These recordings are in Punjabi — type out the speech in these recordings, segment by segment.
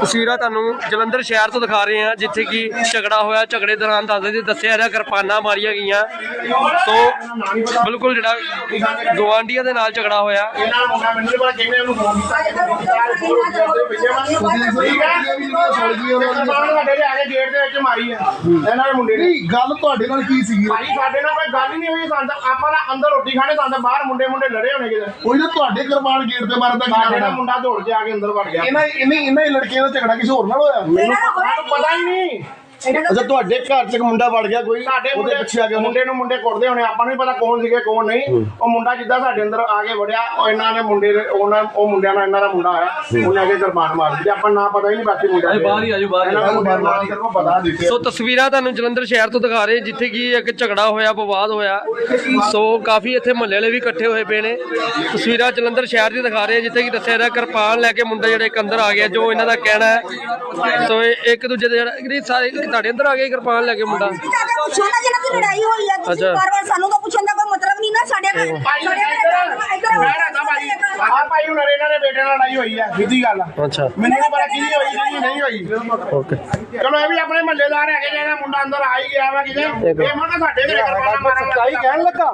ਤਸਵੀਰਾਂ ਤੁਹਾਨੂੰ ਜਲੰਧਰ ਸ਼ਹਿਰ ਤੋਂ ਦਿਖਾ ਰਹੇ ਹਾਂ ਜਿੱਥੇ ਕਿ ਝਗੜਾ ਹੋਇਆ। ਝਗੜੇ ਦੌਰਾਨ ਦੱਸਦੇ ਜੀ ਦੱਸਿਆ ਰਿਹਾ ਕਿਰਪਾਨਾਂ ਮਾਰੀਆਂ ਗਈਆਂ। ਸੋ ਬਿਲਕੁਲ ਜਿਹੜਾ ਗਵਾਂਡੀਆਂ ਦੇ ਨਾਲ ਝਗੜਾ ਹੋਇਆ। ਸਾਡੇ ਗੱਲ ਤੁਹਾਡੇ ਨਾਲ ਕੀ ਸੀਗੀ? ਭਾਈ ਸਾਡੇ ਨਾਲ ਕੋਈ ਗੱਲ ਹੀ ਨਹੀਂ ਹੋਈ ਤਾਂ ਆਪਾਂ ਤਾਂ ਅੰਦਰ ਰੋਟੀ ਖਾਣੇ ਤਾਂ ਬਾਹਰ ਮੁੰਡੇ ਮੁੰਡੇ ਲੜੇ ਹੋਣੇ ਕਿਤੇ ਕੋਈ ਨਾ ਤੁਹਾਡੇ ਕੁਰਬਾਨ ਗੇਟ ਤੇ ਮਾਰਦਾ ਸਾਡੇ ਨਾਲ ਮੁੰਡਾ ਦੌੜ ਕੇ ਆ ਕੇ ਅੰਦਰ ਵੜ ਗਿਆ। ਇਹਨਾਂ ਇਹਨੇ ਇਹਨਾਂ ਹੀ ਲੜਕੀਆਂ ਦਾ ਝਗੜਾ ਕਿਸੇ ਹੋਰ ਨਾਲ ਹੋਇਆ? ਮੈਨੂੰ ਪਤਾ ਹੀ ਨਹੀਂ। ਅੱਛਾ ਤੁਹਾਡੇ ਘਰ ਚ ਇੱਕ ਮੁੰਡਾ ਵੜ ਗਿਆ ਕੋਈ? ਸਾਡੇ ਉਹਦੇ ਪਿੱਛੇ ਆ ਗਿਆ ਮੁੰਡੇ ਨੂੰ ਮੁੰਡੇ ਕੁੱਟਦੇ ਹੋਣੇ ਆਪਾਂ ਨੂੰ ਵੀ ਪਤਾ ਕੌਣ ਸੀਗੇ ਕੌਣ ਨਹੀਂ। ਉਹ ਮੁੰਡਾ ਜਿੱਦਾਂ ਸਾਡੇ ਅੰਦਰ ਆ ਕੇ ਵੜਿਆ ਉਹ ਇਹਨਾਂ ਨੇ ਮੁੰਡੇ ਦੇ ਉਹਨਾਂ ਉਹ ਮੁੰਡਿਆਂ ਨਾਲ ਇਹਨਾਂ ਦਾ ਮੁੰਡਾ ਆਇਆ ਉਹਨੇ ਆ ਕੇ ਕਿਰਪਾਨ ਮਾਰ ਦਿੱਤੀ। ਆਪਾਂ ਨੂੰ ਨਾ ਪਤਾ ਹੀ ਨਹੀਂ ਬਾਕੀ ਮੁੰਡਾ ਬਾਹਰ ਹੀ ਆਜੋ ਬਾਹਰ ਸਿਰਫ ਪਤਾ ਦਿੱਤੇ ਸੋ। ਤਸਵੀਰਾਂ ਤੁਹਾਨੂੰ ਜਲੰਧਰ ਸ਼ਹਿਰ ਤੋਂ ਦਿਖਾ ਰਹੇ ਜਿੱਥੇ ਕਿ ਇੱਕ ਝਗੜਾ ਹੋਇਆ ਵਿਵਾਦ ਹੋਇਆ। ਸੋ ਕਾਫੀ ਇੱਥੇ ਮੁਹੱਲੇ ਵਾਲੇ ਵੀ ਇਕੱਠੇ ਹੋਏ ਪਏ ਨੇ। ਤਸਵੀਰਾਂ ਜਲੰਧਰ ਸ਼ਹਿਰ ਦੀ ਦਿਖਾ ਰਹੇ ਜਿੱਥੇ ਕਿ ਦੱਸਿਆ ਰਿਹਾ ਕਿਰਪਾਨ ਲੈ ਕੇ ਮੁੰਡਾ ਜਿਹੜਾ ਇੱਕ ਅੰਦਰ ਆ ਗਿਆ ਜੋ ਇਹਨਾਂ ਦਾ ਕਹਿਣਾ ਹੈ। ਸੋ ਇੱਕ ਦੂਜੇ ਦੇ ਜਿਹੜਾ ਇਹ ਸਾਰੇ ਤੁਹਾਡੇ ਅੰਦਰ ਆ ਗਿਆ ਕਿਰਪਾਨ ਲੈ ਕੇ ਮੁੰਡਾ ਪੁੱਛੋ ਨਾ ਜਿਹਨਾਂ ਦੀ ਲੜਾਈ ਹੋਈ ਆ ਅੱਛਾ। ਵਾਰ-ਵਾਰ ਸਾਨੂੰ ਤਾਂ ਪੁੱਛਣ ਦਾ ਕੋਈ ਮਤਲਬ ਨਹੀਂ ਨਾ ਸਾਡੇ ਘਰ ਭਾਈ ਸਾਡੇ ਘਰ ਇੱਧਰ ਮੈਂ ਨਾ ਭਾਈ ਆਹ ਭਾਈ ਹੁਣ ਇਹਨਾਂ ਦੇ ਬੇਟੇ ਨਾਲ ਲੜਾਈ ਹੋਈ ਆ ਸਿੱਧੀ ਗੱਲ ਆ ਅੱਛਾ ਮੈਨੂੰ ਨੀ ਪਤਾ ਕਿਹਦੀ ਹੋਈ ਕਿਹਦੀ ਨਹੀਂ ਹੋਈ ਓਕੇ ਚਲੋ ਇਹ ਵੀ ਆਪਣੇ ਮਹੱਲੇਦਾਰ ਹੈਗੇ ਜਿਹੜਾ ਮੁੰਡਾ ਅੰਦਰ ਆ ਹੀ ਗਿਆ ਵਾ ਕਿਤੇ ਇਹ ਮੋਨਾ ਸਾਡੇ ਘਰੇ ਕਰਵਾਣਾ ਮਾਰਨ ਸੱਚਾਈ ਕਹਿਣ ਲੱਗਾ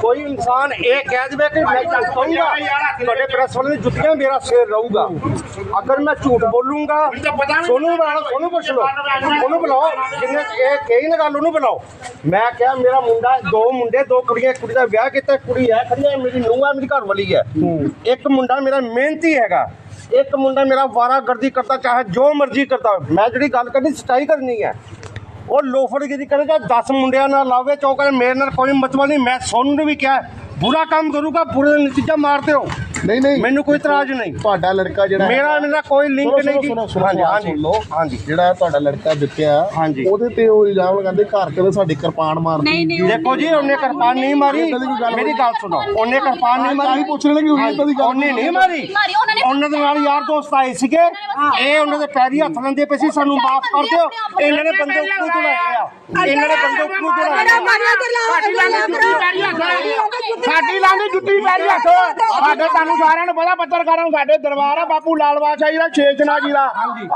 ਕੋਈ ਇਨਸਾਨ ਇਹ ਕਹਿ ਦੇਵੇ ਕਿ ਮੈਂ ਝੂਠ ਕਹੂੰਗਾ ਤੁਹਾਡੇ ਪ੍ਰੈਸ ਵਾਲੇ ਦੀ ਜੁੱਤੀਆਂ ਮੇਰਾ ਸਿਰ ਰਹੂਗਾ ਅਗਰ ਮੈਂ ਝੂਠ ਬੋਲੂੰਗਾ ਤਾਂ ਪਤਾ ਨਹੀਂ ਸੋਨੂੰ ਬੁਲਾ ਲਓ ਸੋਨੂੰ ਪੁੱਛ ਲਓ ਉਹਨੂੰ ਬੁਲਾਓ ਜਿੰਨੇ ਇਹ ਕਹੀ ਨਾ ਗੱਲ ਉਹਨੂੰ ਬੁਲਾਓ ਮੈਂ ਕਿਹਾ ਮੇਰਾ ਮੁੰਡਾ ਦੋ ਮੁੰਡੇ ਦੋ ਕੁੜੀਆਂ ਇੱਕ ਕੁੜੀ ਦਾ ਵਿਆਹ ਕੀਤਾ ਕੁੜੀ ਹੈ ਖੜੀ ਹੈ ਮੇਰੀ ਨੂੰਹ ਹੈ ਮੇਰੀ ਘਰ ਵਾਲੀ ਹੈ। ਇੱਕ ਮੁੰਡਾ ਮੇਰਾ ਮਿਹਨਤੀ ਹੈਗਾ। ਇੱਕ ਮੁੰਡਾ ਮੇਰਾ ਵਾਰਾਗਰਦੀ ਕਰਦਾ ਚਾਹੇ ਜੋ ਮਰਜ਼ੀ ਕਰਦਾ। ਮੈਂ ਜਿਹੜੀ ਗੱਲ ਕਰਨੀ ਸਟਾਈ ਕਰਨੀ ਹੈ। ਉਹ ਲੋਫੜ ਕੀ ਕਰੇ ਜਾਂ 10 ਮੁੰਡਿਆਂ ਨਾਲ ਲਾਵੇ ਚੌਕਾਂ ਮੇਰੇ ਨਾਲ ਕੋਈ ਮਤਲਬ ਨਹੀਂ ਮੈਂ ਸੋਨੂੰ ਨੂੰ ਵੀ ਕਿਹਾ ਬੁਰਾ ਕੰਮ ਕਰੂਗਾ ਪੂਰੇ ਦਾ ਨਤੀਜਾ ਮਾਰਦੇ ਹੋ। ਨਹੀਂ ਨਹੀਂ। ਮੈਨੂੰ ਕੋਈ ਇਤਰਾਜ਼ ਨਹੀਂ। ਤੁਹਾਡਾ ਲੜਕਾ ਜਿਹੜਾ ਮੇਰਾ ਮੇਰਾ ਕੋਈ ਲਿੰਕ ਨਹੀਂ ਜੀ। ਹਾਂਜੀ ਹਾਂਜੀ। ਲਓ। ਹਾਂਜੀ। ਜਿਹੜਾ ਤੁਹਾਡਾ ਲੜਕਾ ਜਿੱਤਿਆ ਹਾਂਜੀ। ਉਹਦੇ ਤੇ ਉਹ ਇਲਜ਼ਾਮ ਲਗਾਉਂਦੇ ਘਰ ਕਦੇ ਸਾਡੀ ਕਿਰਪਾਨ ਮਾਰਦੀ। ਨਹੀਂ ਨਹੀਂ ਦੇਖੋ ਜੀ ਉਹਨੇ ਕਿਰਪਾਨ ਨਹੀਂ ਮਾਰੀ। ਮੇਰੀ ਗੱਲ ਸੁਣੋ। ਉਹਨੇ ਕਿਰਪਾਨ ਨਹੀਂ ਤਾਂ ਮਾਰੀ। ਪੁੱਛ ਰਹੇ ਨੇ ਕਿ ਉਹਨੇ ਏਦਾਂ ਦੀ ਗੱਲ ਉਹਨੇ ਨਹੀਂ ਮਾਰੀ। ਮਾਰੀ, ਉਹਨਾਂ ਨੇ- ਉਹਨਾਂ ਦੇ ਨਾਲ ਯਾਰ ਦੋਸਤ ਆਏ ਸੀਗੇ। ਇਹ ਉਹਨਾਂ ਦੇ ਪੈਰੀ ਹੱਥ ਲੈਂਦੇ ਪਏ ਸੀ ਸਾਨੂੰ ਮਾਫ ਕਰ ਦਿਓ। ਇਹਨਾਂ ਨੇ ਬੰਦੇ ਉੱਪਰ ਚੜਾਏ ਆ ਇਹਨਾਂ ਨੇ ਬੰਦੇ ਉੱਪਰ ਚੜਾਏ ਆ ਸਾਡੀ ਲਾਂਦੀ ਜੁੱਤੀ ਪੈਰੀ ਹੱਥ। ਸਾਡੇ ਤੁਹਾਨੂੰ ਸਾਰਿਆਂ ਨੂੰ ਪਤਾ ਪੱਤਰਕਾਰਾਂ ਨੂੰ ਸਾਡੇ ਦਰਬਾਰ ਆ ਬਾਪੂ ਲਾਲ ਬਾਦਸ਼ਾਹ ਜੀ ਦਾ ਛੇਚਨਾ ਜੀ ਦਾ।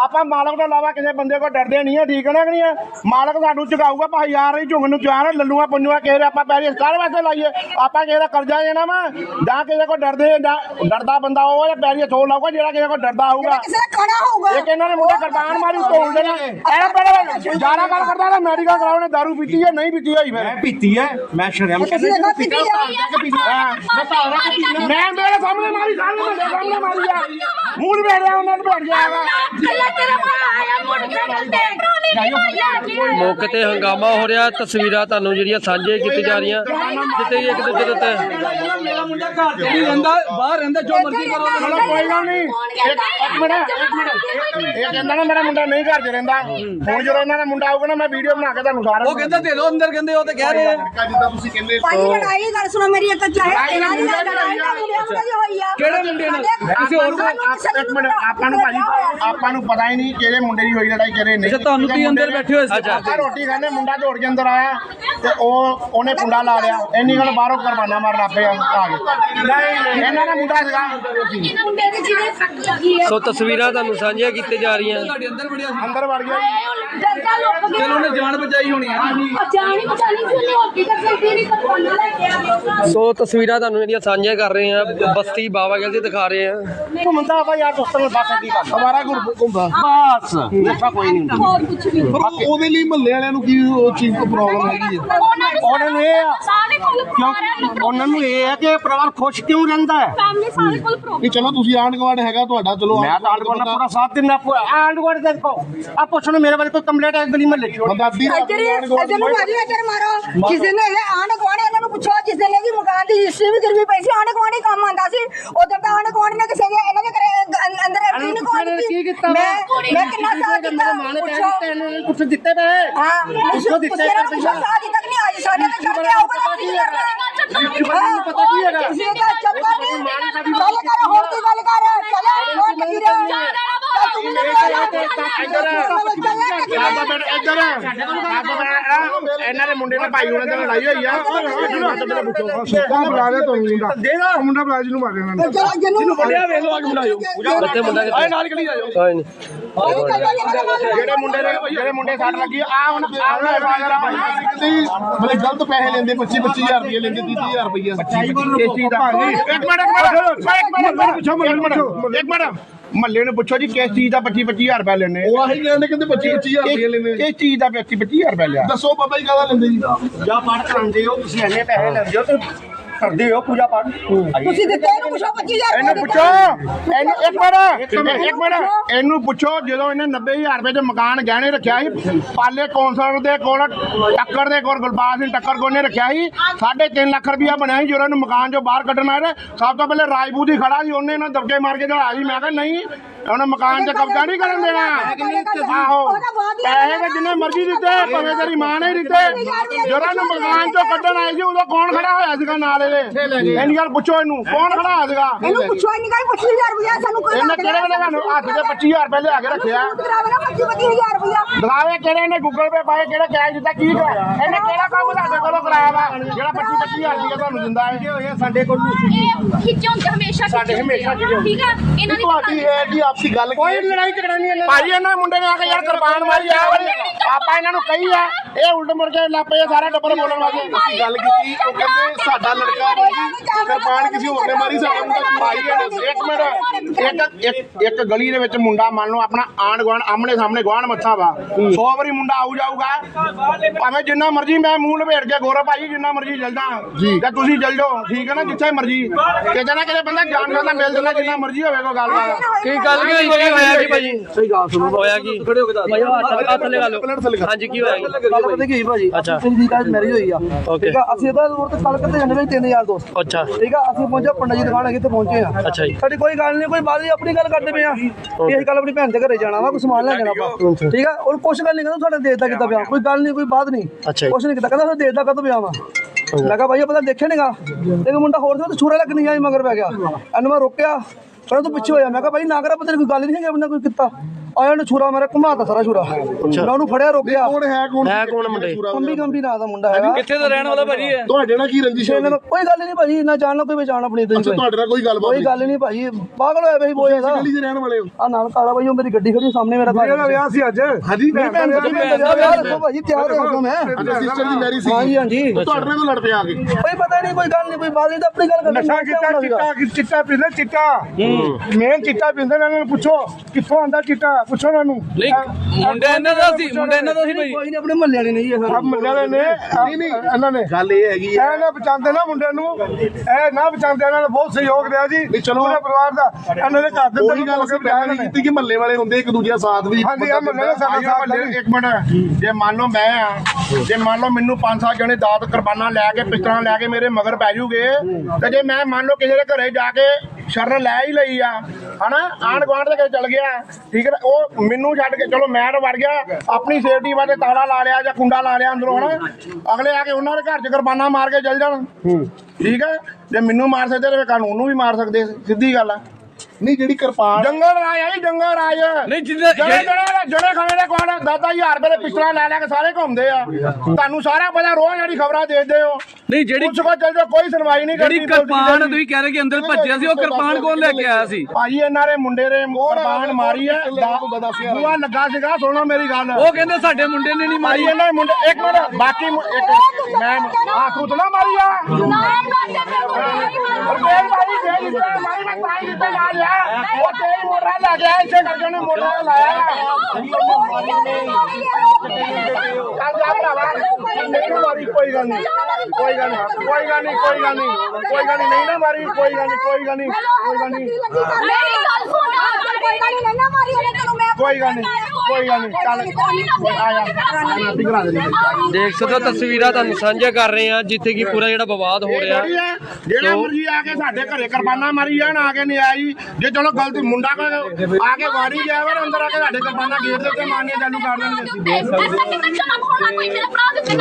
ਆਪਾਂ ਮਾਲਕ ਤੋਂ ਇਲਾਵਾ ਕਿਸੇ ਬੰਦੇ ਕੋਲ ਡਰਦੇ ਨਹੀਂ ਆ ਠੀਕ ਹੈ ਨਾ ਕਿ ਨਹੀਂ ਆ? ਮਾਲਕ ਸਾਨੂੰ ਚੁਕਾਊਗਾ ਭਾਈ ਯਾਰ ਹੀ ਝੁੰਗਣ ਨੂੰ ਚਾਰ ਲੱਲੂਆਂ ਪੰਨੂਆਂ ਕਿਸੇ ਦੇ ਆਪਾਂ ਪੈਰੀ ਕਾਹਦੇ ਵਾਸਤੇ ਲਾਈਏ। ਆਪਾਂ ਕਿਸੇ ਦਾ ਕਰਜ਼ਾ ਲੈਣਾ ਵਾ ਜਾਂ ਕਿਸੇ ਕੋਲ ਡਰਦੇ ਡਰਦਾ ਬੰਦਾ ਉਹ ਪੈਰੀ ਹੱਥੋਂ ਲਾਊਗਾ ਜਿਹੜਾ ਕਿਸੇ ਕੋਲ ਡਰਦਾ ਹੋਊਗਾ। ਕਿਸੇ ਦਾ ਖਾਣਾ ਹੋਊਗਾ। ਇੱਕ ਇਹਨਾਂ ਨੇ ਮੁੰਡੇ ਕਰਬਾਨ ਮਾਰੀ ਤੋੜ ਦੇਣਾ। ਐ ਬੜਾ ਜਾਰਾ ਗੱਲ ਕਰਦਾ ਨਾ ਮੈਡੀਕਲ ਕਰਾਉ ਨੇ ਦਾਰੂ ਪੀਤੀ ਹੈ ਨਹੀਂ ਪੀਤੀ ਹੋਈ ਫਿਰ। ਮੈਂ ਪੀਤੀ ਹੈ ਮੈਂ ਸ਼ਰਮ ਕਿਸੇ ਦਾ ਪੀਤੀ ਮੈਂ ਮੇਰੇ ਸਾਹਮਣੇ ਮਾਰੀ ਸਾਹਮਣੇ ਮੇਰੇ ਸਾਹਮਣੇ ਮਾਰੀ ਆ ਮੂੰਹ ਵੇੜਿਆ ਉਹਨਾਂ ਨੂੰ ਬੈਠ ਗਿਆ ਵਾ ਅੱਲਾ ਤੇਰਾ ਮਾਂ ਆਇਆ ਮੋਟਰਸਾਈਕਲ ਤੇ ਮੌਕੇ ਤੇ ਹੰਗਾਮਾ ਹੋ ਰਿਹਾ ਤਸਵੀਰਾਂ ਤੁਹਾਨੂੰ ਜਿਹੜੀਆਂ ਸਾਂਝੀਆਂ ਕੀਤੀ ਜਾ ਰਹੀਆਂ ਕਿ ਇੱਕ ਦੂਜੇ ਦੇ ਉੱਤੇ ਚਲੋ ਕੋਈ ਗੱਲ ਨਹੀਂ ਇੱਕ ਇੱਕ ਮਿੰਟ ਇੱਕ ਮਿੰਟ ਇਹ ਕਹਿੰਦਾ ਨਾ ਮੇਰਾ ਮੁੰਡਾ ਨਹੀਂ ਘਰ 'ਚ ਰਹਿੰਦਾ ਹੁਣ ਜਦੋਂ ਇਹਨਾਂ ਦਾ ਮੁੰਡਾ ਆਊਗਾ ਨਾ ਮੈਂ ਵੀਡੀਓ ਬਣਾ ਕੇ ਤੁਹਾਨੂੰ ਸਾਰਾ ਉਹ ਕਹਿੰਦਾ ਦੇ ਦੋ ਅੰਦਰ ਕਹਿੰਦੇ ਉਹ ਤੇ ਕਹਿ ਰਹੇ ਲੜਕਾ ਜਿੱਦਾਂ ਤੁਸੀਂ ਕਹਿੰਦੇ ਭਾਈ ਲੜਾਈ ਗੱਲ ਸੁਣੋ ਮੇਰੀ ਇੱਕ ਚਾਹੇ ਲੜਾਈ ਲੜਾਈ ਨਾ ਮੁੰਡਿਆਂ ਮੁੰਡਿਆਂ ਦੀ ਹੋਈ ਆ। ਕਿਹੜੇ ਮੁੰਡੇ ਨਾਲ? ਕਿਸੇ ਹੋਰ ਇੱਕ ਮਿੰਟ ਆਪਾਂ ਨੂੰ ਭਾਜੀ ਆਪਾਂ ਨੂੰ ਪਤਾ ਹੀ ਨਹੀਂ ਕਿਹੜੇ ਮੁੰਡੇ ਦੀ ਹੋਈ ਲੜਾਈ ਕਿਹੜੇ ਨਹੀਂ। ਤੁਹਾਨੂੰ ਤੁਸੀਂ ਅੰਦਰ ਬੈਠੇ ਹੋਏ ਸੀ? ਆਪਾਂ ਰੋਟੀ ਖਾਣੇ ਮੁੰਡਾ ਦੌੜ ਕੇ ਅੰਦਰ ਆਇਆ ਤੇ ਉਹ ਉਹਨੇ ਕੁੰਡਾ ਲਾ ਲਿਆ। ਇੰਨੀ ਗੱਲ ਬਾਹਰੋਂ ਕਰਵਾਨਾ ਮਾਰਨ ਆਪੇ ਆ ਨਹੀਂ ਇਹਨਾਂ ਦਾ ਮੁੰਡਾ ਸੀਗਾ। ਹੈ। ਸੋ ਤਸਵੀਰਾਂ ਤੁਹਾਨੂੰ ਸਾਂਝੀਆਂ ਕੀਤੀ ਜਾ ਰਹੀਆਂ। ਅੰਦਰ ਵੜ ਗਿਆ। ਜਨਤਾ ਲੋਕ ਚਲੋ ਉਹਨੇ ਜਾਨ ਬਚਾਈ ਹੋਣੀ ਆ। ਜਾਨ ਹੀ ਬਚਾਣੀ ਸੀ ਉਹਨੇ ਹੋਰ ਕੀ ਕਰ ਆ ਸੋ ਤਸਵੀਰਾਂ ਤੁਹਾਨੂੰ ਜਿਹੜੀਆਂ ਸਾਂਝੀਆਂ ਕਰ ਰਹੇ ਆ ਬਸਤੀ ਬਾਬਾ ਗਲ ਦੀ ਦਿਖਾ ਰਹੇ ਆ ਘੁੰਮਦਾ ਆਵਾ ਯਾਰ ਦੋਸਤਾਂ ਨਾਲ ਬਸ ਅੱਡੀ ਕਰ ਹਮਾਰਾ ਗੁਰ ਘੁੰਮਦਾ। ਬਸ। ਨਸ਼ਾ ਕੋਈ ਨਹੀਂ ਹੁੰਦਾ। ਹੋਰ ਕੁਝ ਵੀ। ਪਰ ਉਹ- ਉਹਦੇ ਲਈ ਮਹੱਲੇ ਵਾਲਿਆਂ ਨੂੰ ਕੀ ਉਹ ਚੀਜ਼ ਤੋਂ ਪ੍ਰੋਬਲਮ ਹੈਗੀ ਹੈ ਉਹਨਾਂ ਨੂੰ ਇਹ ਆ ਸਾਰੇ ਕੋਲ ਕਿਉਂ ਉਹਨਾਂ ਨੂੰ ਇਹ ਹੈ ਕਿ ਇਹ ਪਰਿਵਾਰ ਖੁਸ਼ ਕਿਉਂ ਰਹਿੰਦਾ ਹੈ? ਫੈਮਿਲੀ ਸਾਰੇ ਕੋਲ ਪ੍ਰੋਬਲਮ ਨਹੀਂ ਚਲੋ ਤੁਸੀਂ ਆਂਢ ਗੁਆਂਢ ਹੈਗਾ ਤੁਹਾਡਾ ਚਲੋ ਮੈਂ ਤਾਂ ਆਂਡਗਵਾਰ ਦਾ ਪੂਰਾ ਸਾਥ ਦਿੰਦਾ ਆਂਡ ਦੇ ਦੇਖੋ। ਆ ਪੁੱਛ ਮੇਰੇ ਬਾਰੇ ਕੋਈ ਕੰਪਲੇਂਟ ਹੈ ਗਲੀ ਮਹੱਲੇ ਨੂੰ ਗੁਆਂਢ ਇੱਧਰ ਨੂੰ ਮਾਰੀ। ਕਿਸੇ ਨੇ ਆਂਢ ਗੁਆਂਢ ਇਹਨਾਂ ਨੂੰ ਪੁੱਛੋ ਕਿਸੇ ਨੇ ਵੀ ਮਕਾਨ ਦੀ ਹਿਸਟਰੀ ਵੀ ਗਿਰਵੀ ਪਈ ਸੀ ਆਂਢ ਗੁਆਂਢ ਹੀ ਕੰਮ ਆਂਦਾ ਸੀ। ਉਧਰ ਤਾਂ ਆਂਢ ਗੁਆਂਢ ਨੇ ਕਿਸੇ ਦੇ ਇਹਨਾਂ ਦੇ ਘਰੇ ਅੰ- ਅੰਦਰ ਐਂਟਰੀ ਨਹੀਂ ਕੋਈ ਕੀ ਕੀਤਾ ਮੈਂ ਮੈਂ ਕਿੰਨਾ ਸਾਥ ਦਿੱਤਾ ਮਾਣੇ ਪੈ ਪੁੱਛੋ। ਦਿੱਤੇ ਇਹਨਾਂ ਨੇ ਕੁਛ ਦਿੱਤੇ ਪਏ ਹਾਂ ਉਸਕੋ ਦਿੱਤੇ ਪੁੱਛੋ ਕਰ ਪੁੱਛੋ ਸਾਥ ਤੱਕ ਨਹੀਂ ਆਈ ਸਾਡੇ ਤੇ ਛੱਡ ਕੇ ਆਊਗਾ ਨਾ ਕੀ ਕਰਨਾ ਨੂੰ ਪਤਾ ਕੀ ਹੈਗਾ? ਤੁਸੀਂ ਤਾਂ ਚੱਪਾ ਨਹੀਂ ਗੱਲ ਕਰ ਹੋਰ ਕੀ ਗੱਲ ਕਰ ਚਲੋ ਹੋਰ ਕੀ ਰਿਹਾ ਤੂੰ ਸਾਡਾ ਸਾਡਾ ਇਹਨਾਂ ਦੇ ਮੁੰਡੇ ਨੇ ਭਾਈ ਉਹਨਾਂ ਦੇ ਲੜਾਈ ਹੋਈ ਆ। ਮੇਰੇ ਬੁਲਾ ਰਿਹਾ ਤੁਹਾਨੂੰ ਮੁੰਡਾ। ਦੇਗਾ ਮੁੰਡਾ ਬੁਲਾ ਜਿਹਨੂੰ ਮਾਰਿਆ ਇਹਨਾਂ ਨੇ। ਜਿਹਨੂੰ ਵੱਡਿਆ ਵੇਖ ਲੋ ਆ ਮੁੰਡਾ ਆਇਓ। ਕਿੱਥੇ ਮੁੰਡਾ ਆਏ ਨਾਲ ਕਿਹੜੀ ਆਇਓ ਕੋਈ ਨਹੀਂ ਜਿਹੜੇ ਮੁੰਡੇ ਦੇ ਜਿਹੜੇ ਮੁੰਡੇ ਸੱਟ ਲੱਗੀ ਆ ਹੁਣ ਆ ਮਤਲਬ ਗਲਤ ਪੈਸੇ ਲੈਂਦੇ 25 25000 ਰੁਪਏ ਲੈਂਦੇ 30000 ਰੁਪਏ ਕਿਸ ਚੀਜ਼ ਦਾ। ਇੱਕ ਮਿੰਟ ਇੱਕ ਮਿੰਟ ਇੱਕ ਮਿੰਟ ਇੱਕ ਮਿੰਟ। ਮੱਲੇ ਨੂੰ ਪੁੱਛੋ ਜੀ ਕਿਸ ਚੀਜ਼ ਦਾ 25 25000 ਰੁਪਏ ਲੈਣੇ ਉਹ ਆਹੀ ਕਹਿੰਦੇ ਕਹਿੰਦੇ 25 25000 ਰੁਪਏ ਲੈਂਦੇ ਕਿਸ ਚੀਜ਼ ਦਾ 25 25000 ਰੁਪਏ ਲਿਆ। ਦੱਸੋ ਬਾਬਾ ਜੀ ਕਾਹਦਾ ਲੈਂਦੇ ਜੀ? ਜਾਂ ਪਾਠ ਕਰਾਉਂਦੇ ਹੋ ਤੁਸੀਂ ਇੰਨੇ ਪੈਸੇ ਲੈਂਦੇ ਹੋ ਤੇ ਕਰਦੇ ਹੋ ਪੂਜਾ ਪਾਠ? ਤੁਸੀਂ ਦਿੱਤੇ ਇਹਨੂੰ ਪੁੱਛੋ 25000 ਇਹਨੂੰ ਪੁੱਛੋ। ਇਹਨੂੰ ਇੱਕ ਮਿੰਟ। ਇੱਕ ਮਿੰਟ। ਇਹਨੂੰ ਪੁੱਛੋ ਜਦੋਂ ਇਹਨੇ 90000 ਰੁਪਏ ਦੇ ਮਕਾਨ ਗਹਿਣੇ ਰੱਖਿਆ ਸੀ ਪਾਲੇ ਕੌਂਸਲਰ ਦੇ ਕੋਲ ਟੱਕਰ ਦੇ ਕੋਲ ਗੁਲਬਾਜ਼ ਸਿੰਘ ਟੱਕਰ ਕੋਲ ਨੇ ਰੱਖਿਆ ਸੀ 3.5 ਲੱਖ ਰੁਪਇਆ ਬਣਿਆ ਸੀ ਜਦੋਂ ਇਹਨੂੰ ਮਕਾਨ ਚੋਂ ਬਾਹਰ ਕੱਢਣਾ ਹੈ ਸਭ ਤੋਂ ਪਹਿਲੇ ਰਾਜਪੂਤ ਹੀ ਖੜਾ ਸੀ ਉਹਨੇ ਇਹਨਾਂ ਦਬਕੇ ਮਾਰ ਕੇ ਚੜਾ ਸੀ ਮੈਂ ਕਿਹਾ ਨਹੀਂ ਉਹਨੇ ਮਕਾਨ 'ਤੇ ਕਬਜ਼ਾ ਨਹੀਂ ਕਰਨ ਦੇਣਾ। ਆਹੋ। ਪੈਸੇ ਤਾਂ ਜਿੰਨੇ ਮਰਜ਼ੀ ਦਿੱਤੇ ਭਾਵੇਂ ਤੇਰੀ ਮਾਂ ਨੇ ਦਿੱਤੇ ਜਦੋਂ ਇਹਨੂੰ ਮਕਾਨ 'ਚੋਂ ਕੱਢਣ ਆਏ ਸੀ ਉਦੋਂ ਕੌਣ ਖੜਾ ਹੋਇਆ ਸੀਗਾ ਨਾਲ ਇਹਦੇ ਇਹਨੀ ਗੱਲ ਪੁੱਛੋ ਇਹਨੂੰ। ਕੌਣ ਖੜਾ ਸੀਗਾ ਇਹਨੂੰ ਪੁੱਛੋ ਇੰਨੀ ਗੱਲ 25000 ਰੁਪਇਆ ਸਾਨੂੰ ਕੋਈ ਇਹਨੇ ਕਿਹੜੇ ਵੇਲੇ ਤੁਹਾਨੂੰ ਹੱਥ 'ਚ 25000 ਰੁਪਏ ਲਿਆ ਕੇ ਰੱਖਿਆ? ਕਰਾਵੇ ਨਾ 25 25000 ਰੁਪਇਆ ਦਿਖਾਵੇ ਕਿਹੜੇ? ਨੇ ਗੂਗਲ ਪੇ ਪਾਏ ਕਿਹੜੇ ਕੈਸ਼ ਦਿੱਤਾ ਕੀ ਕਰਾਇਆ ਇਹਨੇ ਕਿਹੜਾ ਕੰਮ ਤੁਹਾਡੇ ਕੋਲੋਂ ਕਰਾਇਆ ਵਾ? ਜਿਹੜਾ 25 25000 ਰੁਪਏ ਤੁਹਾਨੂੰ ਦਿੰਦਾ ਹੈ। ਸਾਡੇ ਕੋਲ ਇਹ ਖਿੱਚੇ ਹੁੰਦੇ ਹਮੇਸ਼ਾ ਸਾਡੇ ਹਮੇਸ਼ਾ। ਠੀਕ ਆ? ਇਹਨਾਂ ਦੀ ਤੁਹਾਡੀ ਹੈ ਜੀ ਆਪਸੀ ਗੱਲ ਕੋਈ ਲੜਾਈ ਝਗੜਾ ਨਹੀਂ ਇਹਨਾਂ ਭਾਈ ਇਹਨਾਂ ਮੁੰਡੇ ਨੇ ਆ ਕੇ ਯਾਰ ਕਿਰਪਾਨ ਮਾਰੀ ਆ ਆਪਾਂ ਇਹਨਾਂ ਨੂੰ ਕਹੀ ਆ ਇਹ ਉਲਟ ਮੁੜ ਕੇ ਲੱਪੇ ਸਾਰਾ ਟੱਬਰ ਬੋਲਣ ਵਾਸਤੇ ਗੱਲ ਕੀਤੀ ਉਹ ਕਹਿੰਦੇ ਸਾਡਾ ਲੜਕਾ ਕਿਰਪਾਨ ਕਿਸੇ ਹੋਰ ਨੇ ਮਾਰੀ ਸਾਡਾ ਮੁੰਡਾ ਭਾਈ ਇਹ ਇੱਕ ਮਿੰਟ ਇੱਕ ਇੱਕ ਇੱਕ ਗਲੀ ਦੇ ਵਿੱਚ ਮੁੰਡਾ ਮੰਨ ਲਓ ਆਪਣਾ ਆਂਢ ਗੁਆਂਢ ਆਮਣੇ ਸਾਹਮਣੇ ਗੁਆਂਢ ਮੱਥਾ ਵਾ। 100 ਵਾਰੀ ਮੁੰਡਾ ਆਊ ਜਾਊਗਾ। ਭਾਵੇਂ ਜਿੰਨਾ ਮਰਜ਼ੀ ਮੈਂ ਮੂੰਹ ਲਪੇਟ ਕੇ ਗੋਰਾ ਭਾਈ ਜਿੰਨਾ ਮਰਜ਼ੀ ਜਲਦਾ ਤੇ ਤੁਸੀਂ ਜਲ ਜਾਓ ਠੀਕ ਹੈ ਨਾ ਜਿੱਥੇ ਮਰਜ਼ੀ। ਕਿਤੇ ਨਾ ਕਿਤੇ ਬੰਦਾ ਜਾਣ ਦਾ ਮਿਲ ਜਾਂਦਾ ਜਿੰਨਾ ਮਰਜ਼ੀ ਹੋਵੇ ਕੋਈ ਗੱਲ ਬਾਤ ਕੀ ਗੱਲ ਕੀ ਹੋਈ? ਕੀ ਹੋਇਆ ਕੀ ਭਾਜੀ? ਸਹੀ ਗੱਲ ਸੁਣੋ। ਹੋਇਆ ਕੀ? ਖੜੇ ਹੋ ਕੇ ਦੱਸ ਭਾਈ ਹੱਥ ਹੱਥ ਲਗਾ ਲਓ। ਹਾਂਜੀ ਕੀ ਹੋਇਆ ਕੀ ਗੱਲ ਪਤਾ ਕੀ ਹੋਈ ਭਾਜੀ? ਅੱਛਾ। ਸਿੰਘ ਦੀ ਕੱਲ ਮੈਰਿਜ ਹੋਈ ਆ Okay. ਠੀਕ ਆ? ਅਸੀਂ ਇਹਦਾ ਰੋਡ ਤੇ ਕੱਲ ਕਿਤੇ ਜਾਂਦੇ ਵਿੱਚ ਤਿੰਨ ਯਾਰ ਦੋਸਤ। ਅੱਛਾ। ਠੀਕ ਆ ਅਸੀਂ ਪਹੁੰਚੇ ਪੰਡਾ ਜੀ ਦੀ ਦੁਕਾਨ ਹੈਗੀ ਤੇ ਪਹੁੰਚੇ ਆ। ਅੱਛਾ ਜੀ। ਸਾਡੀ ਕੋਈ ਗੱਲ ਨਹੀਂ ਕੋਈ ਬਾਤ ਨਹੀਂ ਆਪਣੀ ਗੱਲ ਕਰਦੇ ਪਏ ਆ। ਅਸੀਂ ਕੱਲ ਆਪਣੀ ਭੈਣ ਦੇ ਘਰੇ ਜਾਣਾ ਵਾ ਕੋਈ ਸਮਾਨ ਲੈ ਜਾਣਾ ਆਪਾਂ ਠੀਕ ਆ ਉਹ ਕੁਛ ਗੱਲ ਨਹੀਂ ਕਹਿੰਦਾ ਤੁਹਾਡੇ ਦੇਸ਼ ਦਾ ਕਿੱਦਾਂ ਪਿਆ। ਕੋਈ ਗੱਲ ਨਹੀਂ ਕੋਈ ਬਾਤ ਨਹੀਂ। ਕੁਛ ਨਹੀਂ ਕੀਤਾ ਕਹਿੰਦਾ ਫਿਰ ਦੇਸ਼ ਦਾ ਕਦੋਂ ਪਿਆ ਵਾ। ਮੈਂ ਕਿਹਾ ਭਾਈ ਪਤਾ ਦੇਖਿਆ ਨਹੀਂਗਾ ਇੱਕ ਮੁੰਡਾ ਹੋਰ ਸੀ ਤੇ ਛੁਰਾ ਲੱਗ ਨਹੀਂ ਆਈ ਮਗਰ ਪੈ ਗਿਆ। ਇਹਨੂੰ ਮੈਂ ਰੋਕਿਆ ਪਰ ਉਹ ਤੋਂ ਪਿੱਛੇ ਹੋਇਆ ਮੈਂ ਕਿਹਾ ਭਾਈ ਨਾ ਕਰਾ ਪਤਾ ਕੋਈ ਗੱਲ ਨਹੀਂ ਹੈਗੀ ਆਪਣਾ ਕੋਈ ਕੀਤਾ। ਆਇਆ ਉਹਨੇ ਛੁਰਾ ਮੇਰਾ ਘੁਮਾਤਾ ਸਾਰਾ ਛੁਰਾ। ਮੈਂ ਉਹਨੂੰ ਫੜਿਆ ਰੋਕਿਆ। ਕੌਣ ਹੈ ਕੌਣ ਹੈ ਕੌਣ ਮੁੰਡੇ? ਕੰਬੀ ਕੰਬੀ ਨਾਂ ਦਾ ਮੁੰਡਾ ਹੈਗਾ। ਕਿੱਥੇ ਦਾ ਰਹਿਣ ਵਾਲਾ ਭਾਜੀ ਹੈ ਤੁਹਾਡੇ ਨਾਲ ਕੀ ਰੰਜਿਸ਼ ਹੈ? ਨੂੰ ਕੋਈ ਗੱਲ ਨਹੀਂ ਭਾਜੀ ਨਾ ਜਾਣਨਾ ਕੋਈ ਪਛਾਣ ਆਪਣੀ ਇਦਾਂ ਅੱਛਾ ਤੁਹਾਡੇ ਨਾਲ ਕੋਈ ਗੱਲਬਾਤ ਕੋਈ ਗੱਲ ਨਹੀਂ ਭਾਜੀ। ਪਾਗਲ ਹੋਇਆ ਬਈ ਬੋਏ ਦਾ। ਗਲੀ ਦੇ ਰਹਿਣ ਵਾਲੇ ਹੋ? ਆ ਨਾਲ ਕਾਲਾ ਭਾਈ ਉਹ ਮੇਰੀ ਗੱਡੀ ਖੜੀ ਸਾਹਮਣੇ ਮੇਰਾ ਘਰ। ਵਿਆਹ ਸੀ ਅੱਜ। ਹਾਂਜੀ ਮੇਰੀ ਦਾ ਵਿਆਹ ਰੱਖੋ ਭਾਜੀ ਤਿਆਰ ਹੋ ਗਿਆ ਮੈਂ। ਅੱਛਾ ਸਿਸਟਰ ਦੀ ਮੈਰਿਜ ਸੀ। ਹਾਂਜੀ ਹਾਂਜੀ। ਤੁਹਾਡੇ ਨਾਲ ਕੋਈ ਲੜ ਪਿਆ ਆ ਕੇ? ਕੋਈ ਪਤਾ ਨਹੀਂ ਕੋਈ ਗੱਲ ਨਹੀਂ ਕੋਈ ਨਹੀਂ ਤਾਂ ਆਪਣੀ ਗੱਲ ਕਰਨੀ ਨਸ਼ਾ ਕੀਤਾ ਚਿੱਟਾ ਚਿੱਟਾ ਪੀਂਦੇ ਚਿੱਟਾ। ਮੇਨ ਚਿੱਟਾ ਪੀਂਦੇ ਇਹਨਾਂ ਨੂੰ ਪੁੱਛੋ ਕਿੱਥੋਂ ਆਂਦਾ ਚਿੱਟਾ? ਪੁੱਛੋ ਇਹਨਾਂ ਨੂੰ। ਮੁੰਡਾ ਇਹਨਾਂ ਦਾ ਸੀ ਮੁੰਡਾ ਇਹਨਾਂ ਦਾ ਸੀ ਭਾਈ। ਕੋਈ ਨਹੀਂ ਆਪਣੇ ਮਹੱਲੇ ਵਾਲੇ ਨਹੀਂ ਇਹ ਆ ਮੁੰਡੇ ਵਾਲੇ ਨੇ ਨਹੀਂ ਨਹੀਂ। ਇਹਨਾਂ ਨੇ। ਗੱਲ ਇਹ ਹੈਗੀ ਹੈ ਇਹ ਨਾ ਬਚਾਉਂਦੇ ਨਾ ਮੁੰਡੇ ਨੂੰ। ਇਹ ਨਾ ਬਚਾਉਂਦੇ ਇਹਨਾਂ ਨੇ ਬਹੁਤ ਸਹਿਯੋਗ ਦਿਆ ਜੀ। ਚਲੋ। ਪੂਰੇ ਪਰਿਵਾਰ ਦਾ ਇਹਨਾਂ ਦੇ ਘਰ ਦੇ ਉਹੀ ਗੱਲ ਅਸੀਂ ਪਹਿਲਾਂ ਨਹੀਂ ਕੀਤੀ ਕਿ ਮਹੱਲੇ ਵਾਲੇ ਹੁੰਦੇ ਇੱਕ ਦੂਜੇ ਦਾ ਸਾਥ ਵੀ ਹਾਂਜੀ ਆ ਮੁੰਡੇ ਦਾ ਸਾਡਾ ਸਾਥ। ਇੱਕ ਮਿੰਟ ਜੇ ਮੰਨ ਲਓ ਮੈਂ ਆ ਜੇ ਮੰਨ ਲਓ ਮੈਨੂੰ ਪੰਜ ਸੱਤ ਜਣੇ ਦਾਤ ਕੁਰਬਾਨਾ ਲੈ ਕੇ ਪਿਸਤਲਾਂ ਲੈ ਕੇ ਮੇਰੇ ਮਗਰ ਪੈ ਜੂਗੇ ਤੇ ਜੇ ਮੈਂ ਮੰਨ ਲਓ ਕਿਸੇ ਦੇ ਘਰੇ ਜਾ ਕੇ ਸ਼ਰਨ ਲੈ ਹੀ ਲਈ ਆ ਹਨਾ? ਆਂਢ ਗੁਆਂਢ ਦੇ ਘਰੇ ਚਲ ਗਿਆ ਠੀਕ ਹੈ ਨਾ? ਉਹ ਮੈਨੂੰ ਛੱਡ ਕੇ ਚਲੋ ਮੈਂ ਤਾਂ ਵੜ ਗਿਆ ਆਪਣੀ ਸੇਫਟੀ ਵਾਸਤੇ ਤਾਲਾ ਲਾ ਲਿਆ ਜਾਂ ਕੁੰਡਾ ਲਾ ਲਿਆ ਅੰਦਰੋਂ ਹਨਾ। ਅਗਲੇ ਆ ਕੇ ਉਹਨਾਂ ਦੇ ਘਰ 'ਚ ਕੁਰਬਾਨਾ ਮਾਰ ਕੇ ਚਲ ਜਾਣ। ਠੀਕ ਹੈ ਜੇ ਮੈਨੂੰ ਮਾਰ ਸਕਦੇ ਤੇ ਕਾਨੂੰਨ ਨੂੰ ਵੀ ਮਾਰ ਸਕਦੇ। ਸਿੱਧੀ ਗੱਲ ਆ। ਨਹੀਂ ਜਿਹੜੀ ਕਿਰਪਾਨ ਜੰਗਲ ਰਾਜ ਆਈ ਜੰਗਲ ਰਾਜ। ਨਹੀਂ ਜਿਹੜੇ ਜਿਹੜੇ ਜਿਹੜੇ ਖਾਣੇ ਦੇ ਕੋਲ ਦਾਦਾ ਹਜ਼ਾਰ ਰੁਪਏ ਦੇ ਪਿਸਤਲਾਂ ਲੈ ਲੈ ਕੇ ਸਾਰੇ ਘੁੰਮਦੇ ਆ। ਤੁਹਾਨੂੰ ਸਾਰਾ ਪਤਾ ਰੋਜ਼ ਜਿਹੜੀ ਖਬਰਾਂ ਦੇਖਦੇ ਹੋ। ਨਹੀਂ ਜਿਹੜੀ ਪੁੱਛ ਕੋ ਚੱਲ ਜਾਓ ਕੋਈ ਸੁਣਵਾਈ ਨਹੀਂ ਕਰਦੀ ਜਿਹੜੀ ਕਿਰਪਾਨ ਤੁਸੀਂ ਕਹਿ ਰਹੇ ਕਿ ਅੰਦਰ ਭੱਜਿਆ ਸੀ ਉਹ ਕਿਰਪਾਨ ਕੌਣ ਲੈ ਕੇ ਆਇਆ ਸੀ? ਭਾਜੀ ਇਹਨਾਂ ਦੇ ਮੁੰਡੇ ਦੇ ਕਿਰਪਾਨ ਮਾਰੀ ਹੈ ਦੂਆ ਲੱਗਾ ਸੀਗਾ ਸੁਣੋ ਮੇਰੀ ਗੱਲ। ਉਹ ਕਹਿੰਦੇ ਸਾਡੇ ਮੁੰਡੇ ਨੇ ਨਹੀਂ ਮਾਰੀ। ਇਹਨਾਂ ਦੇ ਮੁੰਡੇ ਇੱਕ ਮਿੰਟ ਬਾਕੀ ਮੁ- ਇੱਕ ਮੈਂ ਆ ਤੂੰ ਤਾਂ ਨਾ ਮਾਰੀ ਆ। ਨਾਮ ਕਰਦੇ ਪਰ ਤੇਲ ਭਾਜੀ ਤੇਲ ਜਿੱਤੇ ਮਾਰੀ। ਮੈਂ ਤਾਂ ਹੀ ਲਿਆ ਉਹ ਤੇਲ ਮੋਟਰ ਲੈ ਗਿਆ ਇੱਥੇ ਕਰਕੇ ਉਹਨੇ ਮੋਟਰ ਲਾਇਆ ਚੱਲ ਜਾ ਭਰਾਵਾ ਕੋਈ ਗੱਲ ਨਹੀਂ ਕੋਈ ਗੱਲ ਨਹੀਂ ਕੋਈ ਗੱਲ ਨਹੀਂ ਕੋਈ ਗੱਲ ਨਹੀਂ ਕੋਈ ਗੱਲ ਨਹੀਂ ਨਹੀਂ ਨਾ ਮਾਰੀ ਕੋਈ ਗੱਲ ਨਹੀਂ ਕੋਈ ਗੱਲ ਨਹੀਂ ਕੋਈ ਗੱਲ ਨਹੀਂ ਮੇਰੀ ਗੱਲ ਸੁਣ ਕੋਈ ਗੱਲ ਨਹੀਂ ਨਾ ਮਾਰੀ ਉਹਨੇ ਤੈਨੂੰ ਮੈਂ ਕੋਈ ਗੱਲ ਨਹੀਂ ਕੋਈ ਗੱਲ ਨਹੀਂ ਚੱਲ ਆ ਜਾ ਅਸੀਂ ਕਰਾ ਦੇ ਦੇਖ ਸਕਦੇ ਤਸਵੀਰਾਂ ਤੁਹਾਨੂੰ ਸਾਂਝਾ ਕਰ ਰਹੇ ਆ ਜਿੱਥੇ ਕਿ ਪੂਰਾ ਜਿਹੜਾ ਵਿਵਾਦ ਹੋ ਰਿਹਾ ਜਿਹੜਾ ਮਰਜ਼ੀ ਆ ਕੇ ਸਾਡੇ ਘਰੇ ਕੁਰਬਾਨਾ ਮਾਰੀ ਜਾਣ ਆ ਕੇ ਨਹੀਂ ਆਈ ਜੇ ਚਲੋ ਗਲਤੀ ਮੁੰਡਾ ਆ ਕੇ ਵਾੜੀ ਗਿਆ ਵਾ ਅੰਦਰ ਆ ਕੇ ਸਾਡੇ ਕੁਰਬਾਨਾ ਗੇਟ ਦੇ ਉੱਤੇ ਮਾਰਨੀਆਂ ਚਾਲੂ ਕਰ ਦੇਣਗੇ ਅਸੀਂ ਦੇਖ ਕੇ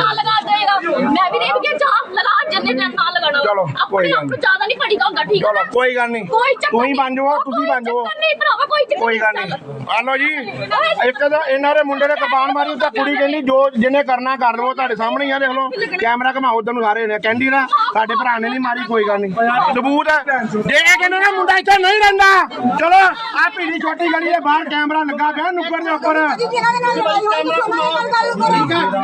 ਚਾਹ ਲਗਾ ਦੇਗਾ। ਮੈਂ ਵੀ ਦੇਖ ਕੇ ਚਾਹ ਲਗਾ ਜਿੰਨੇ ਟਾਈਮ ਨਾਲ ਲਗਾਣਾ ਚਲੋ, ਕੋਈ ਆਪਣੇ ਗੱਲ ਆਪ ਨੂੰ ਨਹੀਂ। ਜ਼ਿਆਦਾ ਨਹੀਂ ਪੜੀਦਾ ਹੁੰਦਾ ਠੀਕ ਹੈ ਚਲੋ ਨਾ? ਕੋਈ ਗੱਲ ਨਹੀਂ। ਕੋਈ ਚੱਕਰ ਤੁਸੀਂ ਨਹੀਂ। ਬਣ ਜਾਓ ਤੁਸੀਂ ਕੋਈ ਬਣ ਜਾਓ ਚੱਕਰ ਨਹੀਂ ਭਰਾਵਾ ਕੋਈ ਚੱਕਰ ਕੋਈ ਗੱਲ ਨਹੀਂ। ਆ ਲਓ ਜੀ। ਇੱਕ ਤਾਂ ਇਹਨਾਂ ਦੇ ਮੁੰਡੇ ਨੇ ਕਿਰਪਾਨ ਮਾਰੀ ਤਾਂ ਕੁੜੀ ਕਹਿੰਦੀ ਜੋ ਜਿਹਨੇ ਕਰਨਾ ਕਰ ਲਵੋ ਤੁਹਾਡੇ ਸਾਹਮਣੇ ਹੀ ਆ ਦੇਖ ਲਓ। ਕੈਮਰਾ ਘਮਾਓ ਉਧਰ ਨੂੰ ਸਾਰੇ ਨੇ ਕਹਿੰਦੀ ਨਾ ਸਾਡੇ ਭਰਾ ਨੇ ਨਹੀਂ ਮਾਰੀ ਕੋਈ ਗੱਲ ਨਹੀਂ। ਸਬੂਤ ਹੈ। ਜੇ ਇਹ ਕਹਿੰਦੇ ਨਾ ਮੁੰਡਾ ਇੱਥੇ ਨਹੀਂ ਰਹਿੰਦਾ। ਚਲੋ ਆ ਭੀੜੀ ਛੋਟੀ ਗਲੀ ਦੇ ਬਾਹਰ ਕੈਮਰਾ ਲੱਗਾ ਪਿਆ ਨੁੱਕਰ ਦੇ ਉੱਪਰ। ਜਿਹਨਾਂ ਦੇ ਨਾਲ ਲੜਾਈ ਹੋਈ? ਤੁਸੀਂ ਉਹਨਾਂ ਨਾਲ ਗੱਲ ਕਰੋ?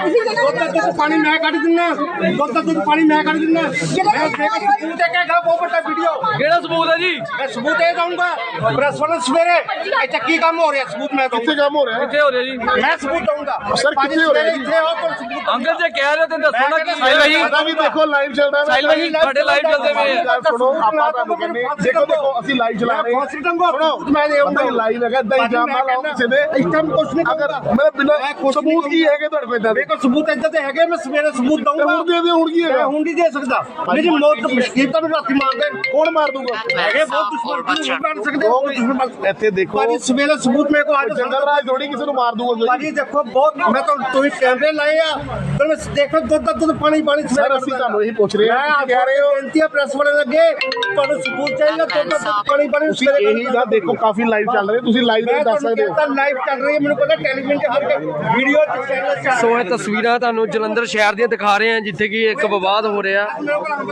ਠੀਕ ਹੈ। ਦੁੱਧ ਦਾ ਦੁੱਧ ਪਾਣੀ ਮੈਂ ਕੱਢ ਦਿੰਦਾ ਦੁੱਧ ਦਾ ਦੁੱਧ ਪਾਣੀ ਮੈਂ ਕੱਢ ਦਿੰਦਾ ਮੈਂ ਦੇਖ ਸਬੂਤ ਹੈ ਕਿ ਗਾ ਬਹੁਤ ਵੱਡਾ ਵੀਡੀਓ ਕਿਹੜਾ ਸਬੂਤ ਹੈ ਜੀ? ਮੈਂ ਸਬੂਤ ਇਹ ਦਊਂਗਾ ਪ੍ਰੈਸ ਵਾਲੇ ਸਵੇਰੇ। ਇੱਥੇ ਕੀ ਕੰਮ ਹੋ ਰਿਹਾ ਸਬੂਤ ਮੈਂ ਕਿੱਥੇ ਦਊਂਗਾ ਕੰਮ ਹੋ ਰਿਹਾ? ਕਿੱਥੇ ਹੋ ਰਿਹਾ ਜੀ? ਮੈਂ ਸਬੂਤ ਦਊਂਗਾ। ਸਰ, ਕਿੱਥੇ ਹੋ ਰਿਹਾ ਜੀ? ਇੱਥੇ ਹੋ ਪਰ ਸਬੂਤ ਅੰਕਲ ਜੇ ਕਹਿ ਰਹੇ ਹੋ ਤੇ ਦੱਸੋ ਨਾ ਕੀ ਸਾਹਿਲ ਭਾਈ, ਸਾਡਾ ਵੀ ਦੇਖੋ ਲਾਈਵ ਚੱਲਦਾ ਹੈ ਸਾਹਿਲ ਭਾਈ ਤੁਹਾਡੇ ਲਾਈਵ ਚੱਲਦੇ ਪਏ ਆ। ਸੁਣੋ ਆਪਾਂ ਤੁਹਾਨੂੰ ਕਹਿੰਦੇ ਦੇਖੋ ਦੇਖੋ ਅਸੀਂ ਲਾਈਵ ਚਲਾ ਰਹੇ ਹਾਂ। ਫਾਸਟ ਟੰਗੋ ਮੈਂ ਦੇ ਪਤਾ ਲਾਈਵ ਹੈਗਾ ਇਦਾਂ ਇਲਜ਼ਾਮ ਨਾ ਲਾਓ ਕਿਸੇ ਦੇ ਇਸ ਟਾਈਮ ਕੁਛ ਨਹੀਂ ਅਗਰ ਕਰਦਾ ਮੈਂ ਬਿਨਾਂ ਸਬੂਤ ਕੀ ਹੈਗੇ ਤੁਹਾਡੇ ਕੋਲ ਦੇਖੋ ਸਬੂਤ ਇੱਦਾਂ ਤੇ ਹੈਗੇ ਮੈਂ ਸਵੇਰੇ ਸਬੂਤ ਤੇ ਦਊਂਗਾ। ਹੁਣ ਦੇ ਦੇ ਹੁਣ ਕੀ ਹੈਗਾ? ਹੁਣ ਨਹੀਂ ਦੇ ਸਕਦਾ। ਮੇਰੀ ਮੌਤ ਤੋਂ ਮੁਸ਼ਕਿਲ ਤਾਂ ਮੈਨੂੰ ਰਾਤੀ ਮਾਰ ਦੇਣ। ਕੌਣ ਮਾਰ ਦੂਗਾ? ਹੈਗੇ ਬਹੁਤ ਦੁਸ਼ਮਣ ਮਾਰ ਸਕਦੇ ਮਾਰ- ਇੱਥੇ ਦੇਖੋ। ਭਾਜੀ ਸਵੇਰੇ ਸਬੂਤ ਮੇਰੇ ਕੋਲ ਆ ਜੰਗਲ ਰਾਜ ਥੋੜੀ ਕਿਸੇ ਨੂੰ ਮਾਰ ਦੂਗਾ ਭਾਜੀ ਦੇਖੋ ਬਹੁਤ ਮੈਂ ਤਾਂ ਤੁਸੀਂ ਕੈਮਰੇ ਲਾਏ ਆ ਪਰ ਮੈਂ ਦੇਖੋ ਦੁੱਧ ਦਾ ਦੁੱਧ ਪਾਣੀ ਪਾਣੀ ਸਵੇਰੇ ਸਰ ਅਸੀਂ ਤੁਹਾਨੂੰ ਇਹੀ ਪੁੱਛ ਰਹੇ ਹਾਂ ਕਹਿ ਰਹੇ ਹੋ। ਬੇਨਤੀ ਹੈ ਪ੍ਰੈਸ ਵਾਲੇ ਅੱਗੇ ਤੁਹਾਨੂੰ ਸਬੂਤ ਚਾਹੀਦਾ ਦੁੱਧ ਦਾ ਦੁੱਧ ਪਾਣੀ ਪਾਣੀ ਤੁਸੀਂ ਇਹੀ ਦਾ ਦੇਖੋ ਕਾਫੀ ਲਾਈਵ ਚੱਲ ਰਹੇ ਤੁਸੀਂ ਲਾਈਵ ਦੇ ਦੱਸ ਸਕਦੇ ਹੋ। ਤੁਹਾਨੂੰ ਲਾਈਵ ਚੱਲ ਰਹੀ ਹੈ ਮੈਨੂੰ ਪਤਾ ਟੈਲੀਵਿਜ਼ਨ ਤੇ ਹਰ ਵੀਡੀਓ ਚ ਚੈਨਲ ਚੱਲ ਸੋ ਇਹ ਤਸਵੀਰਾਂ ਤੁਹਾਨੂੰ ਜਲੰਧਰ ਸ਼ਹਿਰ ਦੀਆਂ ਦਿਖਾ ਰਹੇ ਹਾਂ ਜਿੱਥੇ ਕਿ ਇੱਕ ਵਿਵਾਦ ਹੋ ਰਿਹਾ।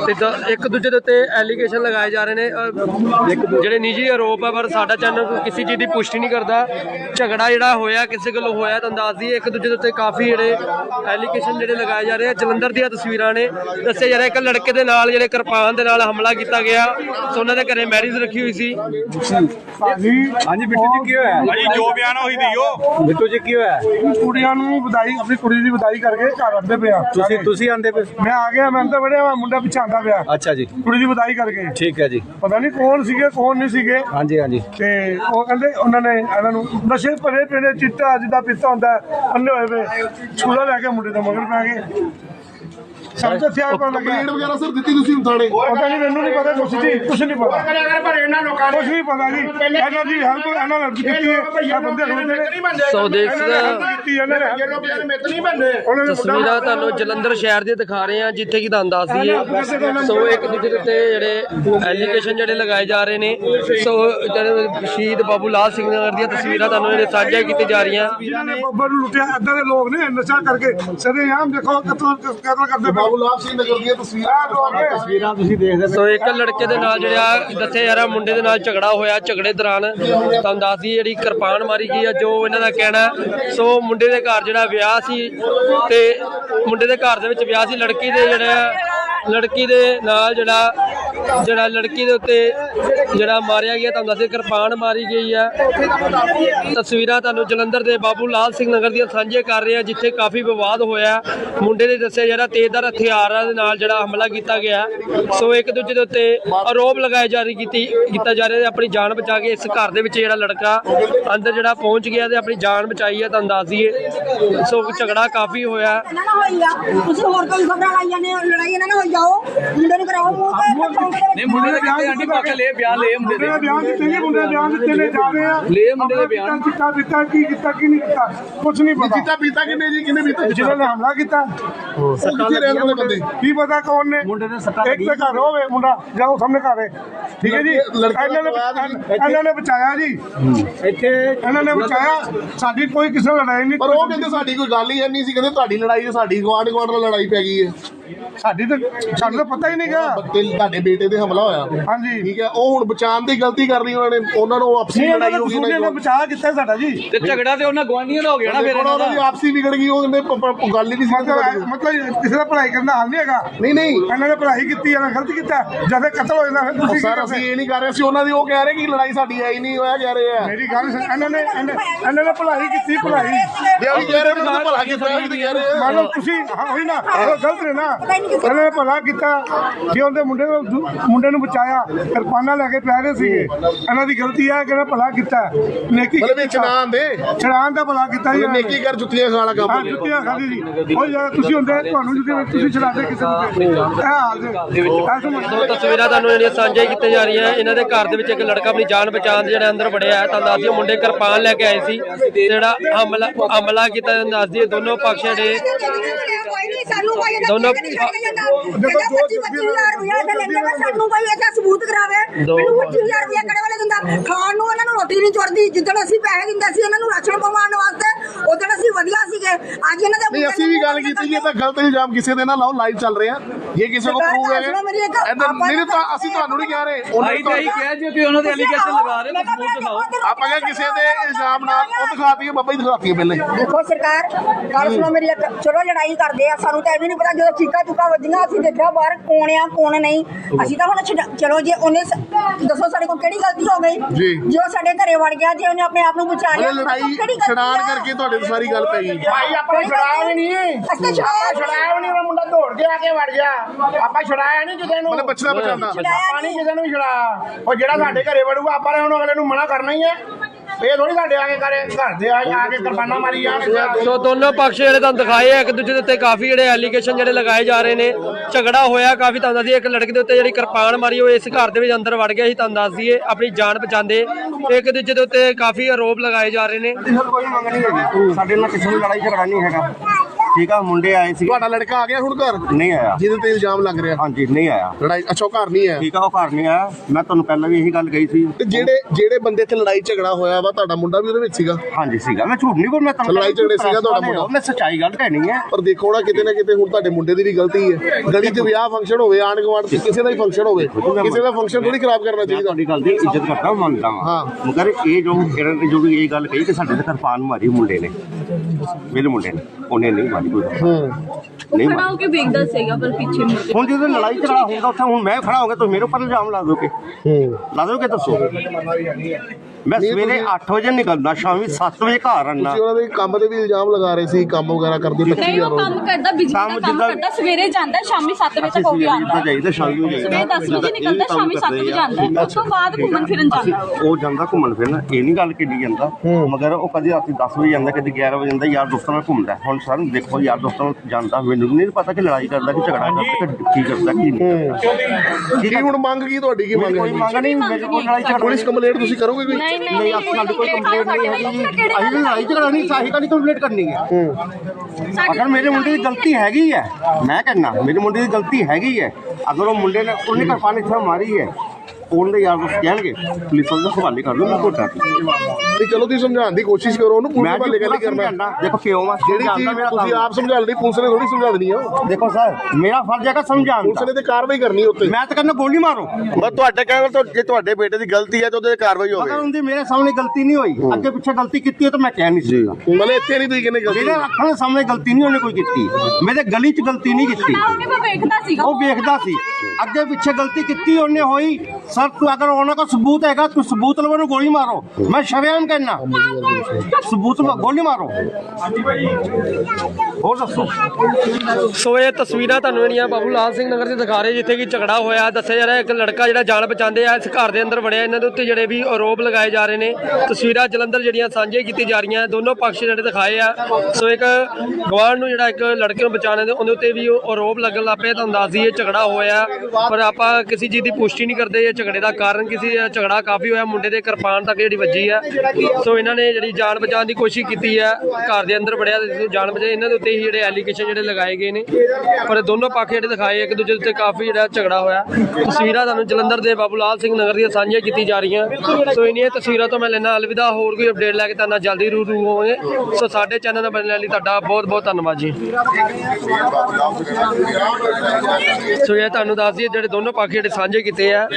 ਤੇ ਦ- ਇੱਕ ਦੂਜੇ ਦੇ ਉੱਤੇ ਐਲੀਗੇਸ਼ਨ ਲਗਾਏ ਜਾ ਰਹੇ ਨੇ। ਜਿਹੜੇ ਨਿੱਜੀ ਆਰੋਪ ਆ ਪਰ ਸਾਡਾ ਚੈਨਲ ਕਿਸੇ ਚੀਜ਼ ਦੀ ਪੁਸ਼ਟੀ ਨਹੀਂ ਕਰਦਾ। ਝਗੜਾ ਜਿਹੜਾ ਹੋਇਆ ਕਿਸੇ ਗੱਲੋਂ ਹੋਇਆ ਤਾਂ ਦੱਸ ਦਈਏ ਇੱਕ ਦੂਜੇ ਦੇ ਉੱਤੇ ਕਾਫੀ ਜਿਹੜੇ ਐਲੀਗੇਸ਼ਨ ਜਿਹੜੇ ਲਗਾਏ ਜਾ ਰਹੇ ਆ। ਜਲੰਧਰ ਦੀਆਂ ਤਸਵੀਰਾਂ ਨੇ। ਦੱਸਿਆ ਜਾ ਰਿਹਾ ਇੱਕ ਲੜਕੇ ਦੇ ਨਾਲ ਜਿਹੜੇ ਕਿਰਪਾਨ ਦੇ ਨਾਲ ਹਮਲਾ ਕੀਤਾ ਗਿਆ। ਸੋ ਉਹਨਾਂ ਦੇ ਘਰੇ ਮੈਰਿਜ ਰੱਖੀ ਹੋਈ ਸੀ। ਹਾਂਜੀ ਬਿੱਟੂ ਜੀ ਕੀ ਹੋਇਆ? ਭਾਈ ਜੋ ਬਿਆਨ ਉਹੀ ਦਿਓ। ਬਿੱਟੂ ਜੀ ਕੀ ਹੋਇਆ? ਕੁੜੀਆਂ ਨੂੰ ਵਧਾਈ ਆਪਣੀ ਕੁੜੀ ਦੀ ਵਧਾਈ ਕਰਕੇ ਘਰ ਆਉਂਦੇ ਪਿਆ ਤੁਸੀਂ ਤੁਸੀਂ ਆਂਦੇ ਪਏ ਮੈਂ ਆ ਗਿਆ ਮੈਂ ਤਾਂ ਬੜਿਆ ਮੁੰਡਾ ਪਿੱਛੇ ਆਂਦਾ ਪਿਆ। ਅੱਛਾ ਜੀ। ਕੁੜੀ ਦੀ ਵਧਾਈ ਕਰਕੇ। ਠੀਕ ਹੈ ਜੀ। ਪਤਾ ਨਹੀਂ ਕੌਣ ਸੀਗੇ ਕੌਣ ਨਹੀਂ ਸੀਗੇ। ਹਾਂਜੀ ਹਾਂਜੀ। ਤੇ ਉਹ ਕਹਿੰਦੇ ਉਹਨਾਂ ਨੇ ਇਹਨਾਂ ਨੂੰ ਨਸ਼ੇ ਭਰੇ ਪੀਣੇ ਚਿੱਟਾ ਜਿੱਦਾਂ ਪੀਤਾ ਹੁੰਦਾ ਅੰਨੇ ਹੋਏ ਵੇ। ਛੂਲਾ ਲੈ ਕੇ ਮੁੰਡੇ ਦੇ ਮਗਰ ਪੈ ਗਏ। ਸਮਝ ਸਿਆਰ ਪਾ ਲੱਗਿਆ। ਕੰਪਲੇਂਟ ਵਗੈਰਾ ਸਰ ਦਿੱਤੀ ਤੁਸੀਂ ਥਾਣੇ? ਪਤਾ ਨਹੀਂ ਮੈਨੂੰ ਨਹੀਂ ਪਤਾ ਕੁਛ ਜੀ ਕੁਛ ਨਹੀਂ ਪਤਾ। ਕੁਛ ਨਹੀਂ ਪਤਾ ਜੀ। ਇਹਨਾਂ ਦੀ ਹੈਲਪ ਇਹਨਾਂ ਨੇ ਕੀਤੀ ਹੈ। ਆ ਬੰਦੇ ਖਲੋਤੇ ਨੇ। ਸੋ ਦੇਖ ਇਹਨਾਂ ਨੇ ਨੇ ਤਸਵੀਰਾਂ ਤੁਹਾਨੂੰ ਜਲੰਧਰ ਸ਼ਹਿਰ ਦੀਆਂ ਦਿਖਾ ਰਹੇ ਹਾਂ ਜਿੱਥੇ ਕਿ ਤੁਹਾਨੂੰ ਦੱਸ ਦਈਏ। ਸੋ ਇੱਕ ਦੂਜੇ ਦੇ ਉੱਤੇ ਜਿਹੜੇ ਐਲੀਗੇਸ਼ਨ ਜਿਹੜੇ ਲਗਾਏ ਜਾ ਰਹੇ ਨੇ ਸੋ ਜਿਹੜੇ ਸ਼ਹੀਦ ਬਾਬੂ ਲਾਲ ਸਿੰਘ ਨਗਰ ਦੀਆਂ ਤਸਵੀਰਾਂ ਤੁਹਾਨੂੰ ਜਿਹੜੇ ਸਾਂਝਾ ਕੀਤੀ ਜਾ ਰਹੀਆਂ। ਨੇ ਬੱਬਰ ਨੂੰ ਲੁੱਟਿਆ। ਏਦਾਂ ਦੇ ਲੋਕ ਨੇ ਨਸ਼ਾ ਕਰਕੇ ਸਰੇਆਮ ਦੇਖੋ ਕਤਲ ਕਤਲ ਕਰਦੇ ਬਾਬੂ ਲਾਭ ਸਿੰਘ ਨਗਰ ਦੀਆਂ ਤਸਵੀਰਾਂ ਤਸਵੀਰਾਂ ਤੁਸੀਂ ਦੇਖਦੇ ਸੋ ਇੱਕ ਲੜਕੇ ਦੇ ਨਾਲ ਜਿਹੜਾ ਦੱਸਿਆ ਜਾ ਰਿਹਾ ਮੁੰਡੇ ਦੇ ਨਾਲ ਝਗੜਾ ਹੋਇਆ ਝਗੜੇ ਦੌਰਾਨ। ਤੁਹਾਨੂੰ ਦੱਸ ਦਈਏ ਜਿਹੜੀ ਕਿਰਪਾਨ ਮਾਰੀ ਗਈ ਆ ਜੋ ਇਹਨਾਂ ਦਾ ਕਹਿਣਾ। ਸੋ ਮੁੰਡੇ ਦੇ ਘਰ ਜਿਹੜਾ ਵਿਆਹ ਸੀ ਤੇ ਮੁੰਡੇ ਦੇ ਘਰ ਦੇ ਵਿੱਚ ਵਿਆਹ ਸੀ ਲੜਕੀ ਦੇ ਜਿਹੜਾ ਲੜਕੀ ਦੇ ਨਾਲ ਜਿਹੜਾ ਜਿਹੜਾ ਲੜਕੀ ਦੇ ਉੱਤੇ ਜਿਹੜਾ ਮਾਰਿਆ ਗਿਆ, ਤੁਹਾਨੂੰ ਦੱਸੇ ਕਿਰਪਾਨ ਮਾਰੀ ਗਈ ਆ। ਤਸਵੀਰਾਂ ਤੁਹਾਨੂੰ ਜਲੰਧਰ ਦੇ ਬਾਬੂ ਲਾਲ ਸਿੰਘ ਨਗਰ ਦੀਆਂ ਸਾਂਝੇ ਕਰ ਰਹੇ ਆ, ਜਿੱਥੇ ਕਾਫੀ ਵਿਵਾਦ ਹੋਇਆ। ਮੁੰਡੇ ਨੇ ਦੱਸਿਆ ਜਿਹੜਾ ਤੇਜ਼ਦਾਰ ਹਥਿਆਰਾਂ ਦੇ ਨਾਲ ਜਿਹੜਾ ਹਮਲਾ ਕੀਤਾ ਗਿਆ। ਸੋ ਇੱਕ ਦੂਜੇ ਦੇ ਉੱਤੇ ਆਰੋਪ ਲਗਾਏ ਜਾ ਰਹੀ ਕੀਤੀ, ਕੀਤਾ ਜਾ ਰਿਹਾ ਤੇ ਆਪਣੀ ਜਾਨ ਬਚਾ ਕੇ ਇਸ ਘਰ ਦੇ ਵਿੱਚ ਜਿਹੜਾ ਲੜਕਾ ਅੰਦਰ ਜਿਹੜਾ ਪਹੁੰਚ ਗਿਆ ਤੇ ਆਪਣੀ ਜਾਨ ਬਚਾਈ ਹੈ ਤੁਹਾਨੂੰ ਦੱਸ ਦਈਏ। ਸੋ ਝਗੜਾ ਕਾਫੀ ਹੋਇਆ। ਤੁਸੀਂ ਹੋਰ ਕੋਈ ਖਬਰਾਂ ਲਾਈਆਂ ਨੇ, ਲੜਾਈ ਇਹਨਾਂ ਨਾਲ ਹੋਈ ਜਾਓ ਮੁੰਡੇ ਨੂੰ ਕਰਾਓ ਮੂੰਹ ਤੇ ਚੌਂਕ ਦੇ ਵਿੱਚ ਮੁੰਡੇ ਦੇ ਕਿਤੇ ਆਂਟੀ ਪੱਕ ਲੈ ਬਿਆਨ ਲੈ ਮੁੰਡੇ ਮੁੰਡੇ ਦਾ ਬਿਆਨ ਦਿੱਤੇ ਜੀ ਮੁੰਡੇ ਦਾ ਬਿਆਨ ਦਿੱਤੇ ਨੇ ਜਾ ਰਹੇ ਆ। ਲੈ ਮੁੰਡੇ ਦਾ ਬਿਆਨ। ਕੀਤਾ ਕੀਤਾ ਕੀ ਕੀਤਾ ਕੀ ਨਹੀਂ ਕੀਤਾ ਕੁਝ ਨਹੀਂ ਪਤਾ। ਚਿੱਟਾ ਪੀਤਾ ਕਿੰਨੇ ਜੀ ਕਿੰਨੇ ਪੀਤਾ? ਜਿਹਨਾਂ ਨੇ ਹਮਲਾ ਕੀਤਾ। ਉਹ ਕਿੱਥੇ ਰਹਿਣ ਵਾਲੇ ਬੰਦੇ? ਕੀ ਪਤਾ ਕੌਣ ਨੇ? ਮੁੰਡੇ ਦੇ ਸੱਟਾਂ ਇੱਕ ਤੇ ਘਰ ਹੋਵੇ ਮੁੰਡਾ ਜਾਓ ਸਾਹਮਣੇ ਘਰ। ਹੈ ਠੀਕ ਹੈ ਜੀ? ਲੜਕੇ- ਇਹਨਾਂ ਨੇ ਇਹਨਾਂ ਨੇ ਬਚਾਇਆ ਜੀ। ਇੱਥੇ ਇਹਨਾਂ ਨੇ ਬਚਾਇਆ। ਸਾਡੀ ਕੋਈ ਕਿਸੇ ਨਾਲ ਲੜਾਈ ਨਹੀਂ ਪਰ ਉਹ ਕਹਿੰਦੇ ਸਾਡੀ ਕੋਈ ਗੱਲ ਹੀ ਨਹੀਂ ਸੀ ਕਹਿੰਦੇ ਤੁਹਾਡੀ ਲੜਾਈ ਹੈ ਸਾਡੀ ਗਵਾਂਢ ਗਵਾਂਢ ਨਾਲ ਲੜਾਈ ਪੈ ਗਈ ਹੈ। ਸਾਡੀ ਤਾਂ ਸਾਨੂੰ ਤਾਂ ਪਤਾ ਹੀ ਨਹੀਂ ਗਾ। ਤੇ ਤੁਹਾਡੇ ਬੇਟੇ ਤੇ ਹਮਲਾ ਹੋਇਆ। ਹਾਂਜੀ। ਠੀਕ ਹੈ ਉਹ ਹੁਣ ਬਚਾਉਣ ਦੀ ਗਲਤੀ ਕਰ ਲਈ ਉਹਨਾਂ ਨੇ। ਉਹਨਾਂ ਨੂੰ ਆਪਸੀ ਨਹੀਂ ਲੜਾਈ ਹੋ ਗਈ ਨਹੀਂ ਇਹਨਾਂ ਬਚਾਅ ਕੀਤਾ ਸਾਡਾ ਜੀ। ਤੇ ਝਗੜਾ ਤੇ ਉਹਨਾਂ ਗਵਾਂਢੀਆਂ ਦਾ ਹੋ ਗਿਆ ਨਾ ਫਿਰ ਉਹਨਾਂ ਦੀ ਆਪਸੀ ਵਿਗੜ ਗਈ ਉਹ ਪ- ਗੱਲ ਹੀ ਨਹੀਂ ਸੀ ਮਤਲਬ ਕਿਸੇ ਦਾ ਭਲਾਈ ਕਰਨ ਦਾ ਹਾਲ ਨਹੀਂ ਹੈਗਾ। ਨਹੀਂ ਨਹੀਂ। ਇਹਨਾਂ ਨੇ ਭਲਾਈ ਕੀਤੀ ਇਹਨਾਂ ਗਲਤ ਕੀਤਾ। ਜਦ ਕਤਲ ਹੋ ਜਾਂਦਾ ਫਿਰ ਤੁਸੀਂ ਸਰ? ਅਸੀਂ ਇਹ ਨਹੀਂ ਕਰ ਰਹੇ ਸੀ ਉਹਨਾਂ ਦੀ ਉਹ ਕਹਿ ਰਹੇ ਕਿ ਲੜਾਈ ਸਾਡੀ ਹੈ ਹੀ ਨਹੀਂ ਹੋਇਆ ਕਹਿ ਰਹੇ ਆ। ਮੇਰੀ ਗੱਲ ਇਹਨਾਂ ਨੇ ਇਹਨਾਂ ਨੇ ਭਲਾਈ ਕੀਤੀ ਭਲਾਈ। ਜੇ ਅਸੀਂ ਕਹਿ ਰਹੇ ਨੇ ਭਲਾ ਕੀਤਾ ਕਹਿ ਰਹੇ ਮੰਨ ਲਓ ਤੁਸੀਂ ਹਾਂ ਹੋਈ ਨਾ ਉਹ ਗਲਤ ਨੇ ਨਾ। ਇਹਨਾਂ ਨੇ ਭਲਾ ਕੀਤਾ ਜੇ ਉਹਦੇ ਮੁੰਡੇ ਨੂੰ ਦੂ- ਮੁੰਡੇ ਨੂੰ ਬਚਾਇਆ ਕਿਰਪਾਨਾਂ ਲੈ ਕੇ ਪੈ ਰਹੇ ਸੀਗੇ। ਇਹਨਾਂ ਦੀ ਗਲਤੀ ਹੈ ਕਿ ਇਹਨਾਂ ਭਲਾ ਕੀਤਾ। ਨੇਕੀ ਮਤਲਬ ਵਿੱਚ ਨਾ ਆਂਦੇ ਛੜਾਂ ਦਾ ਭਲਾ ਕੀਤਾ ਜੀ। ਨੇਕੀ ਕਰ ਜੁੱਤੀਆਂ ਖਾਣਾ ਕੰਮ ਹਾਂ ਜੁੱਤੀਆਂ ਖਾਦੀ ਜੀ। ਉਹ ਯਾਰ ਤੁਸੀਂ ਹੁੰਦੇ ਤੁਹਾਨੂੰ ਜੁੱਤੀਆਂ ਤੁਸੀਂ ਛੜਾਦੇ ਕਿਸੇ ਨੂੰ। ਇਹ ਹਾਲ ਦੇ। ਵਿੱਚ ਤਸਵੀਰਾਂ ਤੁਹਾਨੂੰ ਜਿਹੜੀਆਂ ਸਾਂਝੀਆਂ ਕੀਤੀਆਂ ਜਾ ਰਹੀਆਂ ਇਹਨਾਂ ਦੇ ਘਰ ਦੇ ਵਿੱਚ ਇੱਕ ਲੜਕਾ ਆਪਣੀ ਜਾਨ ਬਚਾਉਣ ਦੇ ਜਿਹੜਾ ਅੰਦਰ ਵੜਿਆ ਤਾਂ ਦੱਸ ਦਈਏ ਮੁੰਡੇ ਕਿਰਪਾਨ ਲੈ ਕੇ ਆਏ ਸੀ ਜਿਹੜਾ ਹਮਲਾ ਹਮਲਾ ਕੀਤਾ ਤੁਹਾਨੂੰ ਦੱਸ ਦਈਏ ਦੋਨੋਂ ਪਕਸ਼ ਜਿਹੜੇ ਦੋਨੋਂ- ਜਾਂਦਾ 25 25000 ਰੁਪਇਆ ਲੈਂਦੇ ਸਾਨੂੰ ਕੋਈ ਇਹਦਾ ਸਬੂਤ ਕਰਾਵੇ। ਦੋ- ਮੈਨੂੰ 25000 ਰੁਪਇਆ ਕਿਹੜੇ ਵਾਲੇ ਦਿੰਦਾ? ਖਾਣ ਨੂੰ ਇਹਨਾਂ ਨੂੰ ਰੋਟੀ ਨਹੀਂ ਚੁੜਦੀ। ਜਿੱਦਣ ਅਸੀਂ ਪੈਸੇ ਦਿੰਦੇ ਸੀ ਇਹਨਾਂ ਨੂੰ ਰਾਸ਼ਨ ਪਵਾਉਣ ਵਾਸਤੇ ਉਦੋਂ ਅਸੀਂ ਵਧੀਆ ਸੀਗੇ ਅੱਜ ਇਹਨਾਂ ਦੇ ਨਹੀਂ ਅਸੀਂ ਵੀ ਗੱਲ ਕੀਤੀ ਜੀ ਇਹ ਤਾਂ ਗਲਤ ਇਲਜ਼ਾਮ ਕਿਸੇ ਦੇ ਨਾ ਲਾਓ ਲਾਈਵ ਚੱਲ ਰਹੇ ਆ। ਇਹ ਕਿਸੇ ਨੂੰ ਸਰਕਾਰ ਪ੍ਰੂਵ ਹੈ ਆਪਾਂ ਨਹੀਂ ਤਾਂ ਅਸੀਂ ਤੁਹਾਨੂੰ ਨਹੀਂ ਕਹਿ ਰਹੇ। ਉਹਨਾਂ ਆਈ ਤਾਂ ਕਿਹਾ ਜੀ ਕਿ ਉਹਨਾਂ ਦੇ ਐਲੀਗੇਸ਼ਨ ਲਗਾ ਰਹੇ ਨੇ ਸਬੂਤ ਦਿਖਾਓ। ਆਪਾਂ ਕਿਹਾ ਕਿਸੇ ਦੇ ਇਲਜ਼ਾਮ ਨਾਲ ਉਹ ਦਿਖਾਤੀ ਹੈ ਬਾਬਾ ਜੀ ਦਿਖਾਤੀ ਹੈ ਪਹਿਲੇ। ਦੇਖੋ ਸਰਕਾਰ ਗੱਲ ਸੁਣੋ ਮੇਰੀ ਇੱਕ ਚਲੋ ਲੜਾਈ ਕਰਦੇ ਆ ਸਾਨੂੰ ਤਾਂ ਇਹ ਵੀ ਨਹੀਂ ਪਤਾ ਜਦੋਂ ਚੀਕਾ ਚੁਕਾ ਵੱਜੀਆਂ ਅਸੀਂ ਦੇਖਿਆ ਬਾਹਰ ਕੌਣ ਆ ਕੌਣ ਨਹੀਂ। ਅਸੀਂ ਤਾਂ ਹੁਣ ਚਲੋ ਜੇ ਉਹਨੇ ਦੱਸੋ ਸਾਡੇ ਕੋਲ ਕਿਹੜੀ ਗਲਤੀ ਹੋ ਗਈ? ਜੀ। ਜੋ ਸਾਡੇ ਘਰੇ ਵੜ ਗਿਆ ਜੇ ਉਹਨੇ ਆਪਣੇ ਆਪ ਨੂੰ ਬਚਾ ਲਿਆ ਲੜਾਈ ਦੱਸੋ ਕਿਹੜੀ ਗਲਤੀ ਛਡਾਣ? ਕਰਕੇ ਤੁਹਾਡੇ ਤੋਂ ਸਾਰੀ ਗੱਲ ਪੈ ਗਈ। ਭਾਈ ਆਪਾਂ ਛੜਾਇਆ ਵੀ ਨਹੀਂ। ਵੀ ਛੜਾਇਆ ਵੀ ਨਹੀਂ। ਉਹ ਮੁੰਡਾ ਦੌੜ ਕੇ ਆ ਕੇ ਵੜ ਗਿਆ। ਆਪਾਂ ਛੜਾਇਆ ਨਹੀਂ ਕਿਸੇ ਨੂੰ। ਮਤਲਬ ਬਚਣਾ ਬਚਾਉਂਦਾ ਆਪਾਂ ਨਹੀਂ ਕਿਸੇ ਨੂੰ ਵੀ ਛੜਾਇਆ ਉਹ ਜਿਹੜਾ ਸਾਡੇ ਘਰੇ ਵੜੂਗਾ ਆਪਾਂ ਨੇ ਉਹਨੂੰ ਅਗਲੇ ਨੂੰ ਮਨਾ ਕਰਨਾ ਹੀ ਹੈ। ਇਹ ਥੋੜੀ ਸਾਡੇ ਆ ਕੇ ਕਰੇ ਘਰ ਦੇ ਆ ਆ ਕੇ ਕਿਰਪਾਨਾਂ ਮਾਰੀ ਜਾਣ ਸੋ ਦੋਨੋਂ ਪਕਸ਼ ਜਿਹੜੇ ਤੁਹਾਨੂੰ ਦਿਖਾਏ ਆ ਇੱਕ ਦੂਜੇ ਦੇ ਉੱਤੇ ਕਾਫੀ ਜਿਹੜੇ ਐਲੀਗੇਸ਼ਨ ਜਿਹੜੇ ਲਗਾਏ ਜਾ ਰਹੇ ਨੇ। ਝਗੜਾ ਹੋਇਆ ਕਾਫੀ ਤੁਹਾਨੂੰ ਦੱਸਦੀ ਇੱਕ ਲੜਕੀ ਦੇ ਉੱਤੇ ਜਿਹੜੀ ਕਿਰਪਾਨ ਮਾਰੀ ਉਹ ਇਸ ਘਰ ਦੇ ਵਿੱਚ ਅੰਦਰ ਵੜ ਗਿਆ ਸੀ ਤੁਹਾਨੂੰ ਦੱਸ ਦਈਏ ਆਪਣੀ ਜਾਨ ਬਚਾਉਂਦੇ। ਇੱਕ ਦੂਜੇ ਦੇ ਉੱਤੇ ਕਾਫੀ ਆਰੋਪ ਲਗਾਏ ਜਾ ਰਹੇ ਨੇ। ਕੋਈ ਮੰਗ ਨਹੀਂ ਹੈਗੀ ਸਾਡੇ ਨਾਲ ਕਿਸੇ ਨੂੰ ਲੜਾਈ ਝਗੜਾ ਨਹੀਂ ਹੈਗਾ। ਠੀਕ ਆ ਮੁੰਡੇ ਆਏ ਸੀ ਤੁਹਾਡਾ ਲੜਕਾ ਆ ਗਿਆ ਹੁਣ ਘਰ? ਨਹੀਂ ਆਇਆ। ਜਿਹਦੇ ਤੇ ਇਲਜ਼ਾਮ ਲੱਗ ਰਿਹਾ। ਹਾਂਜੀ ਨਹੀਂ ਆਇਆ। ਲੜਾਈ ਅੱਛਾ ਉਹ ਘਰ ਨਹੀਂ ਹੈ ਠੀਕ ਆ ਉਹ ਘਰ ਨਹੀਂ ਆਇਆ। ਮੈਂ ਤੁਹਾਨੂੰ ਪਹਿਲਾਂ ਵੀ ਇਹੀ ਗੱਲ ਕਹੀ ਸੀ। ਤੇ ਜਿਹੜੇ ਜਿਹੜੇ ਬੰਦੇ ਤੇ ਲੜਾਈ ਝਗੜਾ ਹੋਇਆ ਵਾ ਤੁਹਾਡਾ ਮੁੰਡਾ ਵੀ ਉਹਦੇ ਵਿੱਚ ਸੀਗਾ? ਹਾਂਜੀ ਸੀਗਾ। ਮੈਂ ਝੂਠ ਨਹੀਂ ਬੋਲ ਮੈਂ ਤੁਹਾਨੂੰ ਲੜਾਈ ਝਗੜੇ ਸੀਗਾ ਤੁਹਾਡਾ ਮੁੰਡਾ? ਮੈਂ ਸੱਚਾਈ ਗੱਲ ਕਹਿਣੀ ਹੈ ਪਰ ਦੇਖੋ ਨਾ ਕਿਤੇ ਨਾ ਕਿਤੇ ਹੁਣ ਤੁਹਾਡੇ ਮੁੰਡੇ ਦੀ ਵੀ ਗਲਤੀ ਹੈ। ਗਲੀ 'ਚ ਵਿਆਹ ਫੰਕਸ਼ਨ ਹੋਵੇ ਗੁਆਂਢ 'ਚ ਕਿਸੇ ਦਾ ਹੀ ਫੰਕਸ਼ਨ ਹੋਵੇ ਕਿਸੇ ਦਾ ਫੰਕਸ਼ਨ ਥੋੜੀ ਖਰਾਬ ਕਰਨਾ ਚਾਹੀਦਾ। ਤੁਹਾਡੀ ਗੱਲ ਦੀ ਇੱਜ਼ਤ ਕਰਦਾ ਮੰਨਦਾ ਹਾਂ। ਮਗਰ ਇਹ ਜੋ ਇਹਨਾਂ ਨੇ ਜੋ ਇਹ ਗੱਲ ਕਹੀ ਕਿ ਸਾਡੇ ਤੇ ਕਿਰਪਾਨ ਮਾਰੀ ਮੁੰਡੇ ਨੇ। ਮੇਰੇ ਮੁੰਡੇ ਨੇ ਉਹਨੇ ਨਹੀਂ ਮਾਰੀ ਕੋਈ ਨਹੀਂ ਖੜਾ ਮਾਰੀ। ਹੋ ਕੇ ਵੇਖਦਾ ਸੀਗਾ ਪਰ ਪਿੱਛੇ ਮੁੜ ਕੇ ਹੁਣ ਜਦੋਂ ਲੜਾਈ ਝਗੜਾ ਹੁੰਦਾ ਉੱਥੇ ਹੁਣ ਮੈਂ ਖੜਾ ਹੋਗਾ ਤੁਸੀਂ ਮੇਰੇ ਉੱਪਰ ਇਲਜ਼ਾਮ ਲਾ ਦੋਗੇ ਲਾ ਦੋਗੇ ਦੱਸੋ। ਮੈਂ ਸਵੇਰੇ 8 ਵਜੇ ਨਿਕਲਦਾ ਸ਼ਾਮੀ 7 ਵਜੇ ਘਰ ਆਣਾ ਤੁਸੀਂ ਉਹਨਾਂ ਦੇ ਕੰਮ ਤੇ ਵੀ ਇਲਜ਼ਾਮ ਲਗਾ ਰਹੇ ਸੀ ਕੰਮ ਵਗੈਰਾ ਕਰਦੇ ਨਹੀਂ 25000 ਉਹ ਕੰਮ ਕਰਦਾ ਬਿਜਲੀ ਦਾ ਸ਼ਾਮ ਕੰਮ ਜਿੱਦਾਂ- ਕਰਦਾ ਸਵੇਰੇ ਜਾਂਦਾ ਸ਼ਾਮੀ 7 ਵਜੇ ਤੱਕ ਹੋ ਕੇ ਆਉਂਦਾ। ਜਿੱਦਾਂ ਜਾਈਦਾ ਸ਼ਾਮੀ ਨੂੰ ਸਵੇਰੇ ਜਾਈਦਾ। 10 ਵਜੇ ਨਿਕਲਦਾ ਸ਼ਾਮੀ 7 ਵਜੇ ਆਉਂਦਾ ਉਸ ਤੋਂ ਬਾਅਦ ਘੁੰਮਣ ਫਿਰਨ ਜਾਂਦਾ। ਉਹ ਜਾਂਦਾ ਘੁੰਮਣ ਫਿਰਨ ਇਹ ਨਹੀਂ ਗੱਲ ਕਿੱਡੀ ਜਾਂਦਾ। ਮਗਰ ਉਹ ਕਦੇ ਰਾਤੀ 10 ਵਜੇ ਜਾਂਦਾ ਕਦੇ 11 ਵਜੇ ਜਾਂਦਾ ਯਾਰ ਦੋਸਤਾਂ ਨਾਲ ਘੁੰਮਦਾ। ਹੁਣ ਸਰ ਦੇਖੋ ਯਾਰ ਦੋਸਤਾਂ ਨਾਲ ਜਾਂਦਾ ਮੈਨੂੰ ਨਹੀਂ ਪਤਾ ਕਿ ਲੜਾਈ ਕਰਦਾ ਕਿ ਝਗੜਾ ਕਰਦਾ ਕਿ ਕੀ ਕਰਦਾ ਕੀ ਨਹੀਂ ਕੀ ਹੁਣ ਮੰਗ ਕੀ ਤੁਹਾਡੀ ਕੀ ਮੰਗ ਕੋਈ ਹੈ ਮੰਗ ਨਹੀਂ ਮੇਰੇ ਕੋਲ ਲੜਾਈ ਝਗੜਾ ਪੁਲਿਸ ਕੰਪਲੇਂਟ ਤੁਸੀਂ ਕਰੋਗੇ ਕੋਈ? ਨਹੀਂ ਨਹੀਂ ਨਹੀਂ ਆਪਣੀ ਸਾਡੀ ਕੋਈ ਕੰਪਲੇਂਟ ਨਹੀਂ ਹੈਗੀ ਜੀ ਅਸੀਂ ਵੀ ਲੜਾਈ ਝਗੜਾ ਨਹੀਂ ਸਾਹੀ ਕਦੀ ਕੰਪਲੇਂਟ ਕਰਨੀ ਹੈ। ਅਗਰ ਮੇਰੇ ਮੁੰਡੇ ਦੀ ਗਲਤੀ ਹੈਗੀ ਹੈ ਮੈਂ ਕਹਿੰਦਾ ਮੇਰੇ ਮੁੰਡੇ ਦੀ ਗਲਤੀ ਹੈਗੀ ਹੈ ਅਗਰ ਉਹ ਮੁੰਡੇ ਨੇ ਉਹਨੇ ਕਿਰਪਾਨ ਇੱਥੇ ਮਾਰੀ ਹੈ ਉਹਦੇ ਯਾਰ ਦੋਸਤ ਕਹਿਣਗੇ ਪੁਲਿਸ ਵਾਲੇ ਦੇ ਹਵਾਲੇ ਕਰ ਦੋ ਮੈਂ ਡਰ ਨਹੀਂ ਚਲੋ ਤੁਸੀਂ ਸਮਝਾਉਣ ਦੀ ਕੋਸ਼ਿਸ਼ ਕਰੋ ਉਹਨੂੰ ਪੁਲਿਸ ਮੈਂ ਵਾਲੇ ਗੱਲ ਕਰਨਾ ਦੇਖੋ ਕਿਉਂ ਵਾ ਜਿਹੜੀ ਚੀਜ਼ ਤੁਸੀਂ ਆਪ ਸਮਝਾ ਲੈਣੀ ਪੁਲਿਸ ਨੇ ਥੋੜੀ ਸਮਝਾ ਦੇਣੀ ਆ। ਦੇਖੋ ਸਰ ਮੇਰਾ ਫਰਜ਼ ਹੈਗਾ ਸਮਝਾਉਣ ਪੁਲਿਸ ਦਾ। ਨੇ ਤੇ ਕਾਰਵਾਈ ਕਰਨੀ ਉੱਤੇ ਮੈਂ ਤਾਂ ਕਹਿੰਦਾ ਗੋਲੀ ਮਾਰੋ। ਬਸ ਤੁਹਾਡੇ ਕਹਿਣ ਤੋਂ ਜੇ ਤੁਹਾਡੇ ਬੇਟੇ ਦੀ ਗਲਤੀ ਹੈ ਤਾਂ ਉਹਦੇ ਤੇ ਕਾਰਵਾਈ ਅਗਰ ਉਹਦੀ ਮੇਰੇ ਸਾਹਮਣੇ ਗਲਤੀ ਨਹੀਂ ਹੋਈ ਅੱਗੇ ਪਿੱਛੇ ਗਲਤੀ ਕੀਤੀ ਹੈ ਤਾਂ ਮੈਂ ਕਹਿ ਨਹੀਂ ਸਕਦਾ। ਮਤਲਬ ਇੱਥੇ ਨਹੀਂ ਤੁਸੀਂ ਕਹਿੰਦੇ ਗਲਤੀ ਮੇਰੇ ਅੱਖਾਂ ਦੇ ਸਾਹਮਣੇ ਗਲਤੀ ਨਹੀਂ ਉਹਨੇ ਕੋਈ ਕੀਤੀ। ਮੇਰੇ ਗਲੀ 'ਚ ਗਲਤੀ ਨਹੀਂ ਕੀਤੀ। ਉਹਨੇ ਮੈਂ ਵੇਖਦਾ ਸੀਗਾ। ਉਹ ਵੇਖਦਾ ਸੀ। ਅੱਗੇ ਪਿੱਛੇ ਗਲਤੀ ਕੀਤੀ ਉਹਨੇ ਹੋਈ ਸਰ ਤੂੰ ਅਗਰ ਉਹਨਾਂ ਕੋਲ ਸਬੂਤ ਹੈਗਾ, ਤੂੰ ਸਬੂਤ ਲਵੋ ਨੂੰ ਗੋਲੀ ਮਾਰੋ। ਮੈਂ ਸ਼ਰੇਆਮ ਕਹਿਣਾ ਸਬੂਤ ਲਵੋ, ਗੋਲੀ ਮਾਰੋ। ਹੋਰ ਦੱਸੋ। ਸੋ ਇਹ ਤਸਵੀਰਾਂ ਤੁਹਾਨੂੰ ਜਿਹੜੀਆਂ ਬਾਬੂ ਲਾਲ ਸਿੰਘ ਨਗਰ ਦੇ ਦਿਖਾ ਰਹੇ ਜਿੱਥੇ ਕਿ ਝਗੜਾ ਹੋਇਆ, ਦੱਸਿਆ ਜਾ ਰਿਹਾ ਇੱਕ ਲੜਕਾ ਜਿਹੜਾ ਜਾਨ ਬਚਾਉਂਦੇ ਆ, ਇਸ ਘਰ ਦੇ ਅੰਦਰ ਵੜਿਆ, ਇਹਨਾਂ ਦੇ ਉੱਤੇ ਜਿਹੜੇ ਵੀ ਆਰੋਪ ਲਗਾਏ ਜਾ ਰਹੇ ਨੇ। ਤਸਵੀਰਾਂ ਜਲੰਧਰ ਜਿਹੜੀਆਂ ਸਾਂਝੀਆਂ ਕੀਤੀ ਜਾ ਰਹੀਆਂ, ਦੋਨੋਂ ਪਕਸ਼ ਜਿਹੜੇ ਦਿਖਾਏ ਆ। ਸੋ ਇੱਕ ਗਵਾਂਢ ਨੂੰ ਜਿਹੜਾ ਇੱਕ ਲੜਕੇ ਨੂੰ ਬਚਾਉਣ ਦੇ, ਉਹਦੇ ਉੱਤੇ ਵੀ ਆਰੋਪ ਲੱਗਣ ਲੱਗ ਪਏ ਤੁਹਾਨੂੰ ਦੱਸ ਦਈਏ ਝਗੜਾ ਹੋਇਆ, ਪਰ ਆਪਾਂ ਕਿਸੇ ਚੀਜ਼ ਦੀ ਪੁਸ਼ਟੀ ਨਹੀਂ ਕਰਦੇ, ਇਹ ਝਗੜੇ ਝਗੜੇ ਦਾ ਕਾਰਨ ਕਿਸੇ ਝਗੜਾ ਕਾਫੀ ਹੋਇਆ, ਮੁੰਡੇ ਦੇ ਕਿਰਪਾਨ ਤੱਕ ਜਿਹੜੀ ਵੱਜੀ ਆ। ਸੋ ਇਹਨਾਂ ਨੇ ਜਿਹੜੀ ਜਾਨ ਬਚਾਉਣ ਦੀ ਕੋਸ਼ਿਸ਼ ਕੀਤੀ ਹੈ ਘਰ ਦੇ ਅੰਦਰ ਵੜਿਆ ਤੇ ਜਾਨ ਬਚਾਈ, ਇਹਨਾਂ ਦੇ ਉੱਤੇ ਹੀ ਜਿਹੜੇ ਐਲੀਗੇਸ਼ਨ ਜਿਹੜੇ ਲਗਾਏ ਗਏ ਨੇ। ਪਰ ਦੋਨੋਂ ਪੱਖ ਜਿਹੜੇ ਦਿਖਾਏ, ਇੱਕ ਦੂਜੇ ਉੱਤੇ ਕਾਫੀ ਜਿਹੜਾ ਝਗੜਾ ਹੋਇਆ। ਤਸਵੀਰਾਂ ਤੁਹਾਨੂੰ ਜਲੰਧਰ ਦੇ ਬਾਬੂ ਲਾਲ ਸਿੰਘ ਨਗਰ ਦੀਆਂ ਸਾਂਝੀਆਂ ਕੀਤੀ ਜਾ ਰਹੀਆਂ। ਸੋ ਇਨੀਆਂ ਤਸਵੀਰਾਂ ਤੋਂ ਮੈਂ ਲੈਣਾ ਅਲਵਿਦਾ, ਹੋਰ ਕੋਈ ਅਪਡੇਟ ਲੈ ਕੇ ਤੁਹਾਡੇ ਨਾਲ ਜਲਦੀ ਰੂਬਰੂ ਹੋਵਾਂਗੇ। ਸੋ ਸਾਡੇ ਚੈਨਲ ਨਾਲ ਬਣਨ ਲਈ ਤੁਹਾਡਾ ਬਹੁਤ ਬਹੁਤ ਧੰਨਵਾਦ ਜੀ। ਸੋ ਇਹ ਤੁਹਾਨੂੰ ਦੱਸ ਦਈਏ, ਜਿਹੜੇ ਦੋਨੋਂ ਪੱਖ ਜਿਹੜੇ ਸਾਂਝੇ ਕੀਤੇ ਆ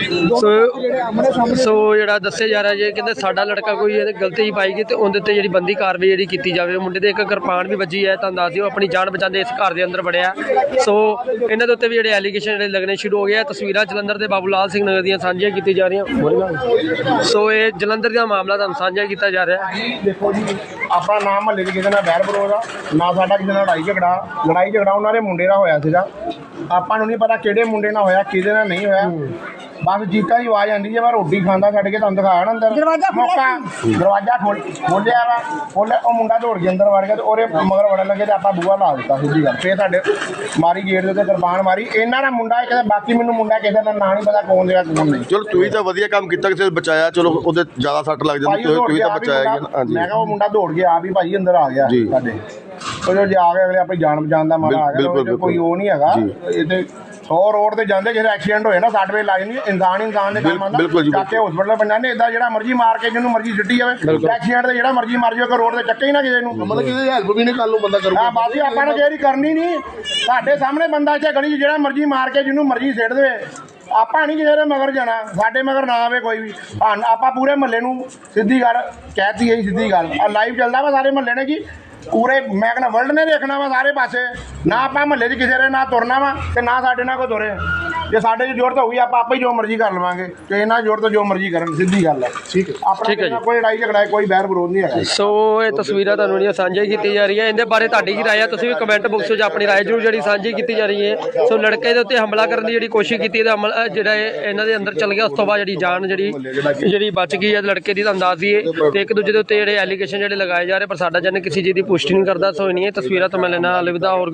ਸੋ ਸੋ ਜਿਹੜਾ ਦੱਸਿਆ ਜਾ ਰਿਹਾ ਜੇ ਕਹਿੰਦੇ ਸਾਡਾ ਲੜਕਾ ਕੋਈ ਇਹਦੇ ਗਲਤੀ ਹੀ ਪਾਈ ਗਈ ਤੇ ਉਹਦੇ ਤੇ ਜਿਹੜੀ ਬੰਦੀ ਕਾਰਵਾਈ ਜਿਹੜੀ ਕੀਤੀ ਜਾਵੇ ਮੁੰਡੇ ਦੇ ਇੱਕ ਕਿਰਪਾਨ ਵੀ ਵੱਜੀ ਹੈ ਤੁਹਾਨੂੰ ਦੱਸ ਦਿਓ, ਆਪਣੀ ਜਾਨ ਬਚਾਉਂਦੇ ਇਸ ਘਰ ਦੇ ਅੰਦਰ ਵੜਿਆ ਸੋ ਇਹਨਾਂ ਦੇ ਉੱਤੇ ਵੀ ਜਿਹੜੇ ਐਲੀਗੇਸ਼ਨ ਜਿਹੜੇ ਲੱਗਣੇ ਸ਼ੁਰੂ ਹੋ ਗਏ ਆ ਤਸਵੀਰਾਂ ਜਲੰਧਰ ਦੇ ਬਾਬੂ ਲਾਲ ਸਿੰਘ ਨਗਰ ਦੀਆਂ ਸਾਂਝੀਆਂ ਕੀਤੀ ਜਾ ਰਹੀਆਂ। ਸੋ ਇਹ ਜਲੰਧਰ ਦਾ ਮਾਮਲਾ ਤੁਹਾਨੂੰ ਸਾਂਝਾ ਕੀਤਾ ਜਾ ਰਿਹਾ ਦੇਖੋ ਜੀ, ਆਪਣਾ ਨਾਮ ਮਹੱਲੇ 'ਚ ਕਿਸੇ ਨਾਲ ਬੈਰ ਬਰੋਦ ਆ, ਨਾ ਸਾਡਾ ਕਿਸੇ ਨਾਲ ਲੜਾਈ ਝਗੜਾ ਲੜਾਈ ਝਗੜਾ ਉਹਨਾਂ ਦੇ ਮੁੰਡੇ ਨਾਲ ਹੋਇਆ ਸੀਗਾ। ਆਪਾਂ ਨੂੰ ਨਹੀਂ ਪਤਾ ਕਿਹੜੇ ਮੁੰਡੇ ਨਾਲ ਹੋਇਆ, ਕਿਹਦੇ ਨਾਲ ਨਹੀਂ ਹੋਇਆ। ਬਸ ਜੀਤਾ ਦੀ ਆਵਾਜ਼ ਆਂਦੀ ਜੇ ਮੈਂ ਰੋਟੀ ਖਾਂਦਾ ਛੱਡ ਕੇ ਤੁਹਾਨੂੰ ਦਿਖਾਇਆ ਨਾ ਅੰਦਰ। ਦਰਵਾਜ਼ਾ ਖੁੱਲਿਆ ਮੌਕਾ ਦਰਵਾਜ਼ਾ ਖੋਲ ਖੋਲਿਆ ਵਾ ਖੋਲਿਆ ਉਹ ਮੁੰਡਾ ਦੌੜ ਕੇ ਅੰਦਰ ਵੜ ਗਿਆ ਤੇ ਉਹਦੇ ਮਗਰ ਵੜਨ ਲੱਗੇ ਤੇ ਆਪਾਂ ਬੂਹਾ ਲਾ ਦਿੱਤਾ ਸਿੱਧੀ ਗੱਲ। ਫੇਰ ਤੁਹਾਡੇ ਮਾਰੀ ਗੇਟ ਦੇ ਉੱਤੇ ਕਿਰਪਾਨ ਮਾਰੀ। ਇਹਨਾਂ ਦਾ ਮੁੰਡਾ ਇੱਕ ਤੇ ਬਾਕੀ ਮੈਨੂੰ ਮੁੰਡਾ ਕਿਸੇ ਦਾ ਨਾਂ ਨਹੀਂ ਪਤਾ ਕੌਣ ਦੇਗਾ ਕੌਣ ਨਹੀਂ। ਚਲੋ ਤੁਸੀਂ ਤਾਂ ਵਧੀਆ ਕੰਮ ਕੀਤਾ ਕਿਸੇ ਨੂੰ ਬਚਾਇਆ ਚਲੋ ਉਹਦੇ ਜ਼ਿਆਦਾ ਸੱਟ ਲੱਗ ਜਾਂਦੀ ਉਹ ਤੁਸੀਂ ਗਿਆ ਤਾਂ ਬਚਾਇਆ ਗਿਆ ਹਾਂਜੀ। ਮੈਂ ਕਿਹਾ ਉਹ ਮੁੰਡਾ ਦੌੜ ਗਿਆ ਆ ਵੀ ਭਾਈ ਅੰਦਰ ਆ ਗਿਆ ਜੀ। ਸਾਡੇ। ਚਲੋ ਜੇ ਆ ਗਏ ਅਗਲੇ ਆਪੇ ਜਾਨ ਬਚਾਉਣ ਦਾ ਮਾਰਾ ਆ ਗਿਆ ਉਹ ਕੋਈ। ਉਹ ਨਹੀਂ ਹੈਗਾ। ਜੀ। ਇਹ ਤੇ 100 ਰੋਡ ਤੇ ਜਾਂਦੇ ਕਿਸੇ ਐਕਸੀਡੈਂਟ ਹੋਏ ਨਾ ਸੱਟ ਵੇ ਲੱਗ ਜਾਂਦੀ ਹੈ, ਇਨਸਾਨ ਹੀ ਇਨਸਾਨ ਦੇ ਕੰਮ ਬਿਲ- ਆਉਂਦਾ ਬਿਲਕੁਲ ਜੀ, ਚੱਕ ਕੇ ਹਸਪੀਟਲ ਪੰਜਾਨੇ ਇਦਾਂ ਜਿਹੜਾ ਮਰਜ਼ੀ ਮਾਰ ਕੇ ਜਿਹਨੂੰ ਮਰਜ਼ੀ ਸਿੱਟੀ ਜਾਵੇ ਐਕਸੀਡੈਂਟ ਤੇ ਜਿਹੜਾ ਮਰਜ਼ੀ ਮਰ ਜਾਵੇ ਰੋਡ ਤੇ ਚੱਕੇ ਹੀ ਨਾ ਕਿਸੇ ਨੂੰ। ਮਤਲਬ ਕਿ ਇਹਦੀ ਹੈਲਪ ਵੀ ਨਹੀਂ ਕੱਲ ਨੂੰ ਬੰਦਾ ਕਰੂਗਾ। ਆ ਬਾਕੀ ਆਪਾਂ ਨੇ ਜਿਹੜੀ ਕਰਨੀ ਨਹੀਂ। ਸਾਡੇ ਸਾਹਮਣੇ ਬੰਦਾ ਇੱਥੇ ਗਲੀ 'ਚ ਜਿਹੜਾ ਮਰਜ਼ੀ ਮਾਰ ਕੇ ਜਿਹਨੂੰ ਮਰਜ਼ੀ ਸਿੱਟ ਦੇਵੇ। ਆਪਾਂ ਨਹੀਂ ਕਿਸੇ ਦੇ ਮਗਰ ਜਾਣਾ ਸਾਡੇ ਮਗਰ ਨਾ ਆਵੇ ਕੋਈ ਵੀ। ਆਪਾਂ ਪੂਰੇ ਮਹੱਲੇ ਨੂੰ ਸਿੱਧੀ ਗੱਲ ਕਹਿਤੀ ਹੈ ਜੀ, ਸਿੱਧੀ ਗੱਲ। ਆ ਲਾਈਵ ਚੱਲਦਾ ਵਾ ਸਾਰੇ ਮਹੱਲੇ ਨੇ ਜੀ ਪੂਰੇ ਮੈਂ ਕਹਿੰਦਾ ਵਰਲਡ ਨੇ ਦੇਖਣਾ ਵਾ ਸਾਰੇ ਪਾਸੇ। ਨਾ ਆਪਾਂ ਮਹੱਲੇ 'ਚ ਕਿਸੇ ਦੇ ਨਾਲ ਤੁਰਨਾ ਵਾ ਤੇ ਨਾ ਸਾਡੇ ਨਾਲ ਕੋਈ ਤੁਰੇ। ਜੇ ਸਾਡੇ 'ਚ ਜ਼ਰੂਰਤ ਹੋਊਗੀ ਆਪਾਂ ਆਪੇ ਹੀ ਜੋ ਮਰਜ਼ੀ ਕਰ ਲਵਾਂਗੇ। ਤੇ ਇਹਨਾਂ ਦੀ ਜ਼ਰੂਰਤ ਜੋ ਮਰਜ਼ੀ ਕਰਨ ਸਿੱਧੀ ਗੱਲ ਹੈ ਠੀਕ ਹੈ। ਆਪਣਾ ਹੈ ਕਿਸੇ ਨਾਲ ਕੋਈ ਲੜਾਈ ਝਗੜਾ ਕੋਈ ਬਹਿਰ ਵਿਰੋਧ ਨਹੀਂ ਹੈਗਾ। ਸੋ ਇਹ ਤਸਵੀਰਾਂ ਤੁਹਾਨੂੰ ਜਿਹੜੀਆਂ ਸਾਂਝੀਆਂ ਕੀਤੀ ਜਾ ਰਹੀਆਂ ਇਹਦੇ ਬਾਰੇ ਤੁਹਾਡੀ ਕੀ ਰਾਏ ਆ? ਤੁਸੀਂ ਵੀ ਕਮੈਂਟ ਬਾਕਸ ਵਿੱਚ ਆਪਣੀ ਰਾਏ ਜ਼ਰੂਰ ਜਿਹੜੀ ਸਾਂਝੀ ਕੀਤੀ ਜਾ ਰਹੀ ਹੈ। ਸੋ ਲੜਕੇ ਦੇ ਉੱਤੇ ਹਮਲਾ ਕਰਨ ਦੀ ਜਿਹੜੀ ਕੋਸ਼ਿਸ਼ ਕੀਤੀ ਇਹਦਾ ਅਮਲ ਜਿਹੜਾ ਇਹ ਇਹਨਾਂ ਦੇ ਅੰਦਰ ਚਲ ਗਿਆ ਉਸ ਤੋਂ ਬਾਅਦ ਜਿਹੜੀ ਜਾਨ ਜਿਹੜੀ ਜਿਹੜੀ ਬਚ ਗਈ ਹੈ ਲੜਕੇ ਦੀ ਤਾਂ ਅੰਦਾਜ਼ ਦੀ ਹੈ। ਤੇ ਇੱਕ ਦੂਜੇ ਦੇ ਉੱਤੇ ਜਿਹੜੇ ਐਲੀਗੇਸ਼ਨ ਜਿਹੜੇ ਲਗਾਏ ਜਾ ਰਹੇ ਪਰ ਸਾਡਾ ਜਨ ਕਿਸੇ ਚੀਜ਼ ਦੀ ਪੁਸ਼ਟੀ ਨਹੀਂ ਕਰਦਾ ਸੋ ਇਹ ਤਸਵੀਰਾਂ ਤੋਂ ਮੈਂ ਲੈਣਾ ਅਲਵਿਦਾ ਹੋਰ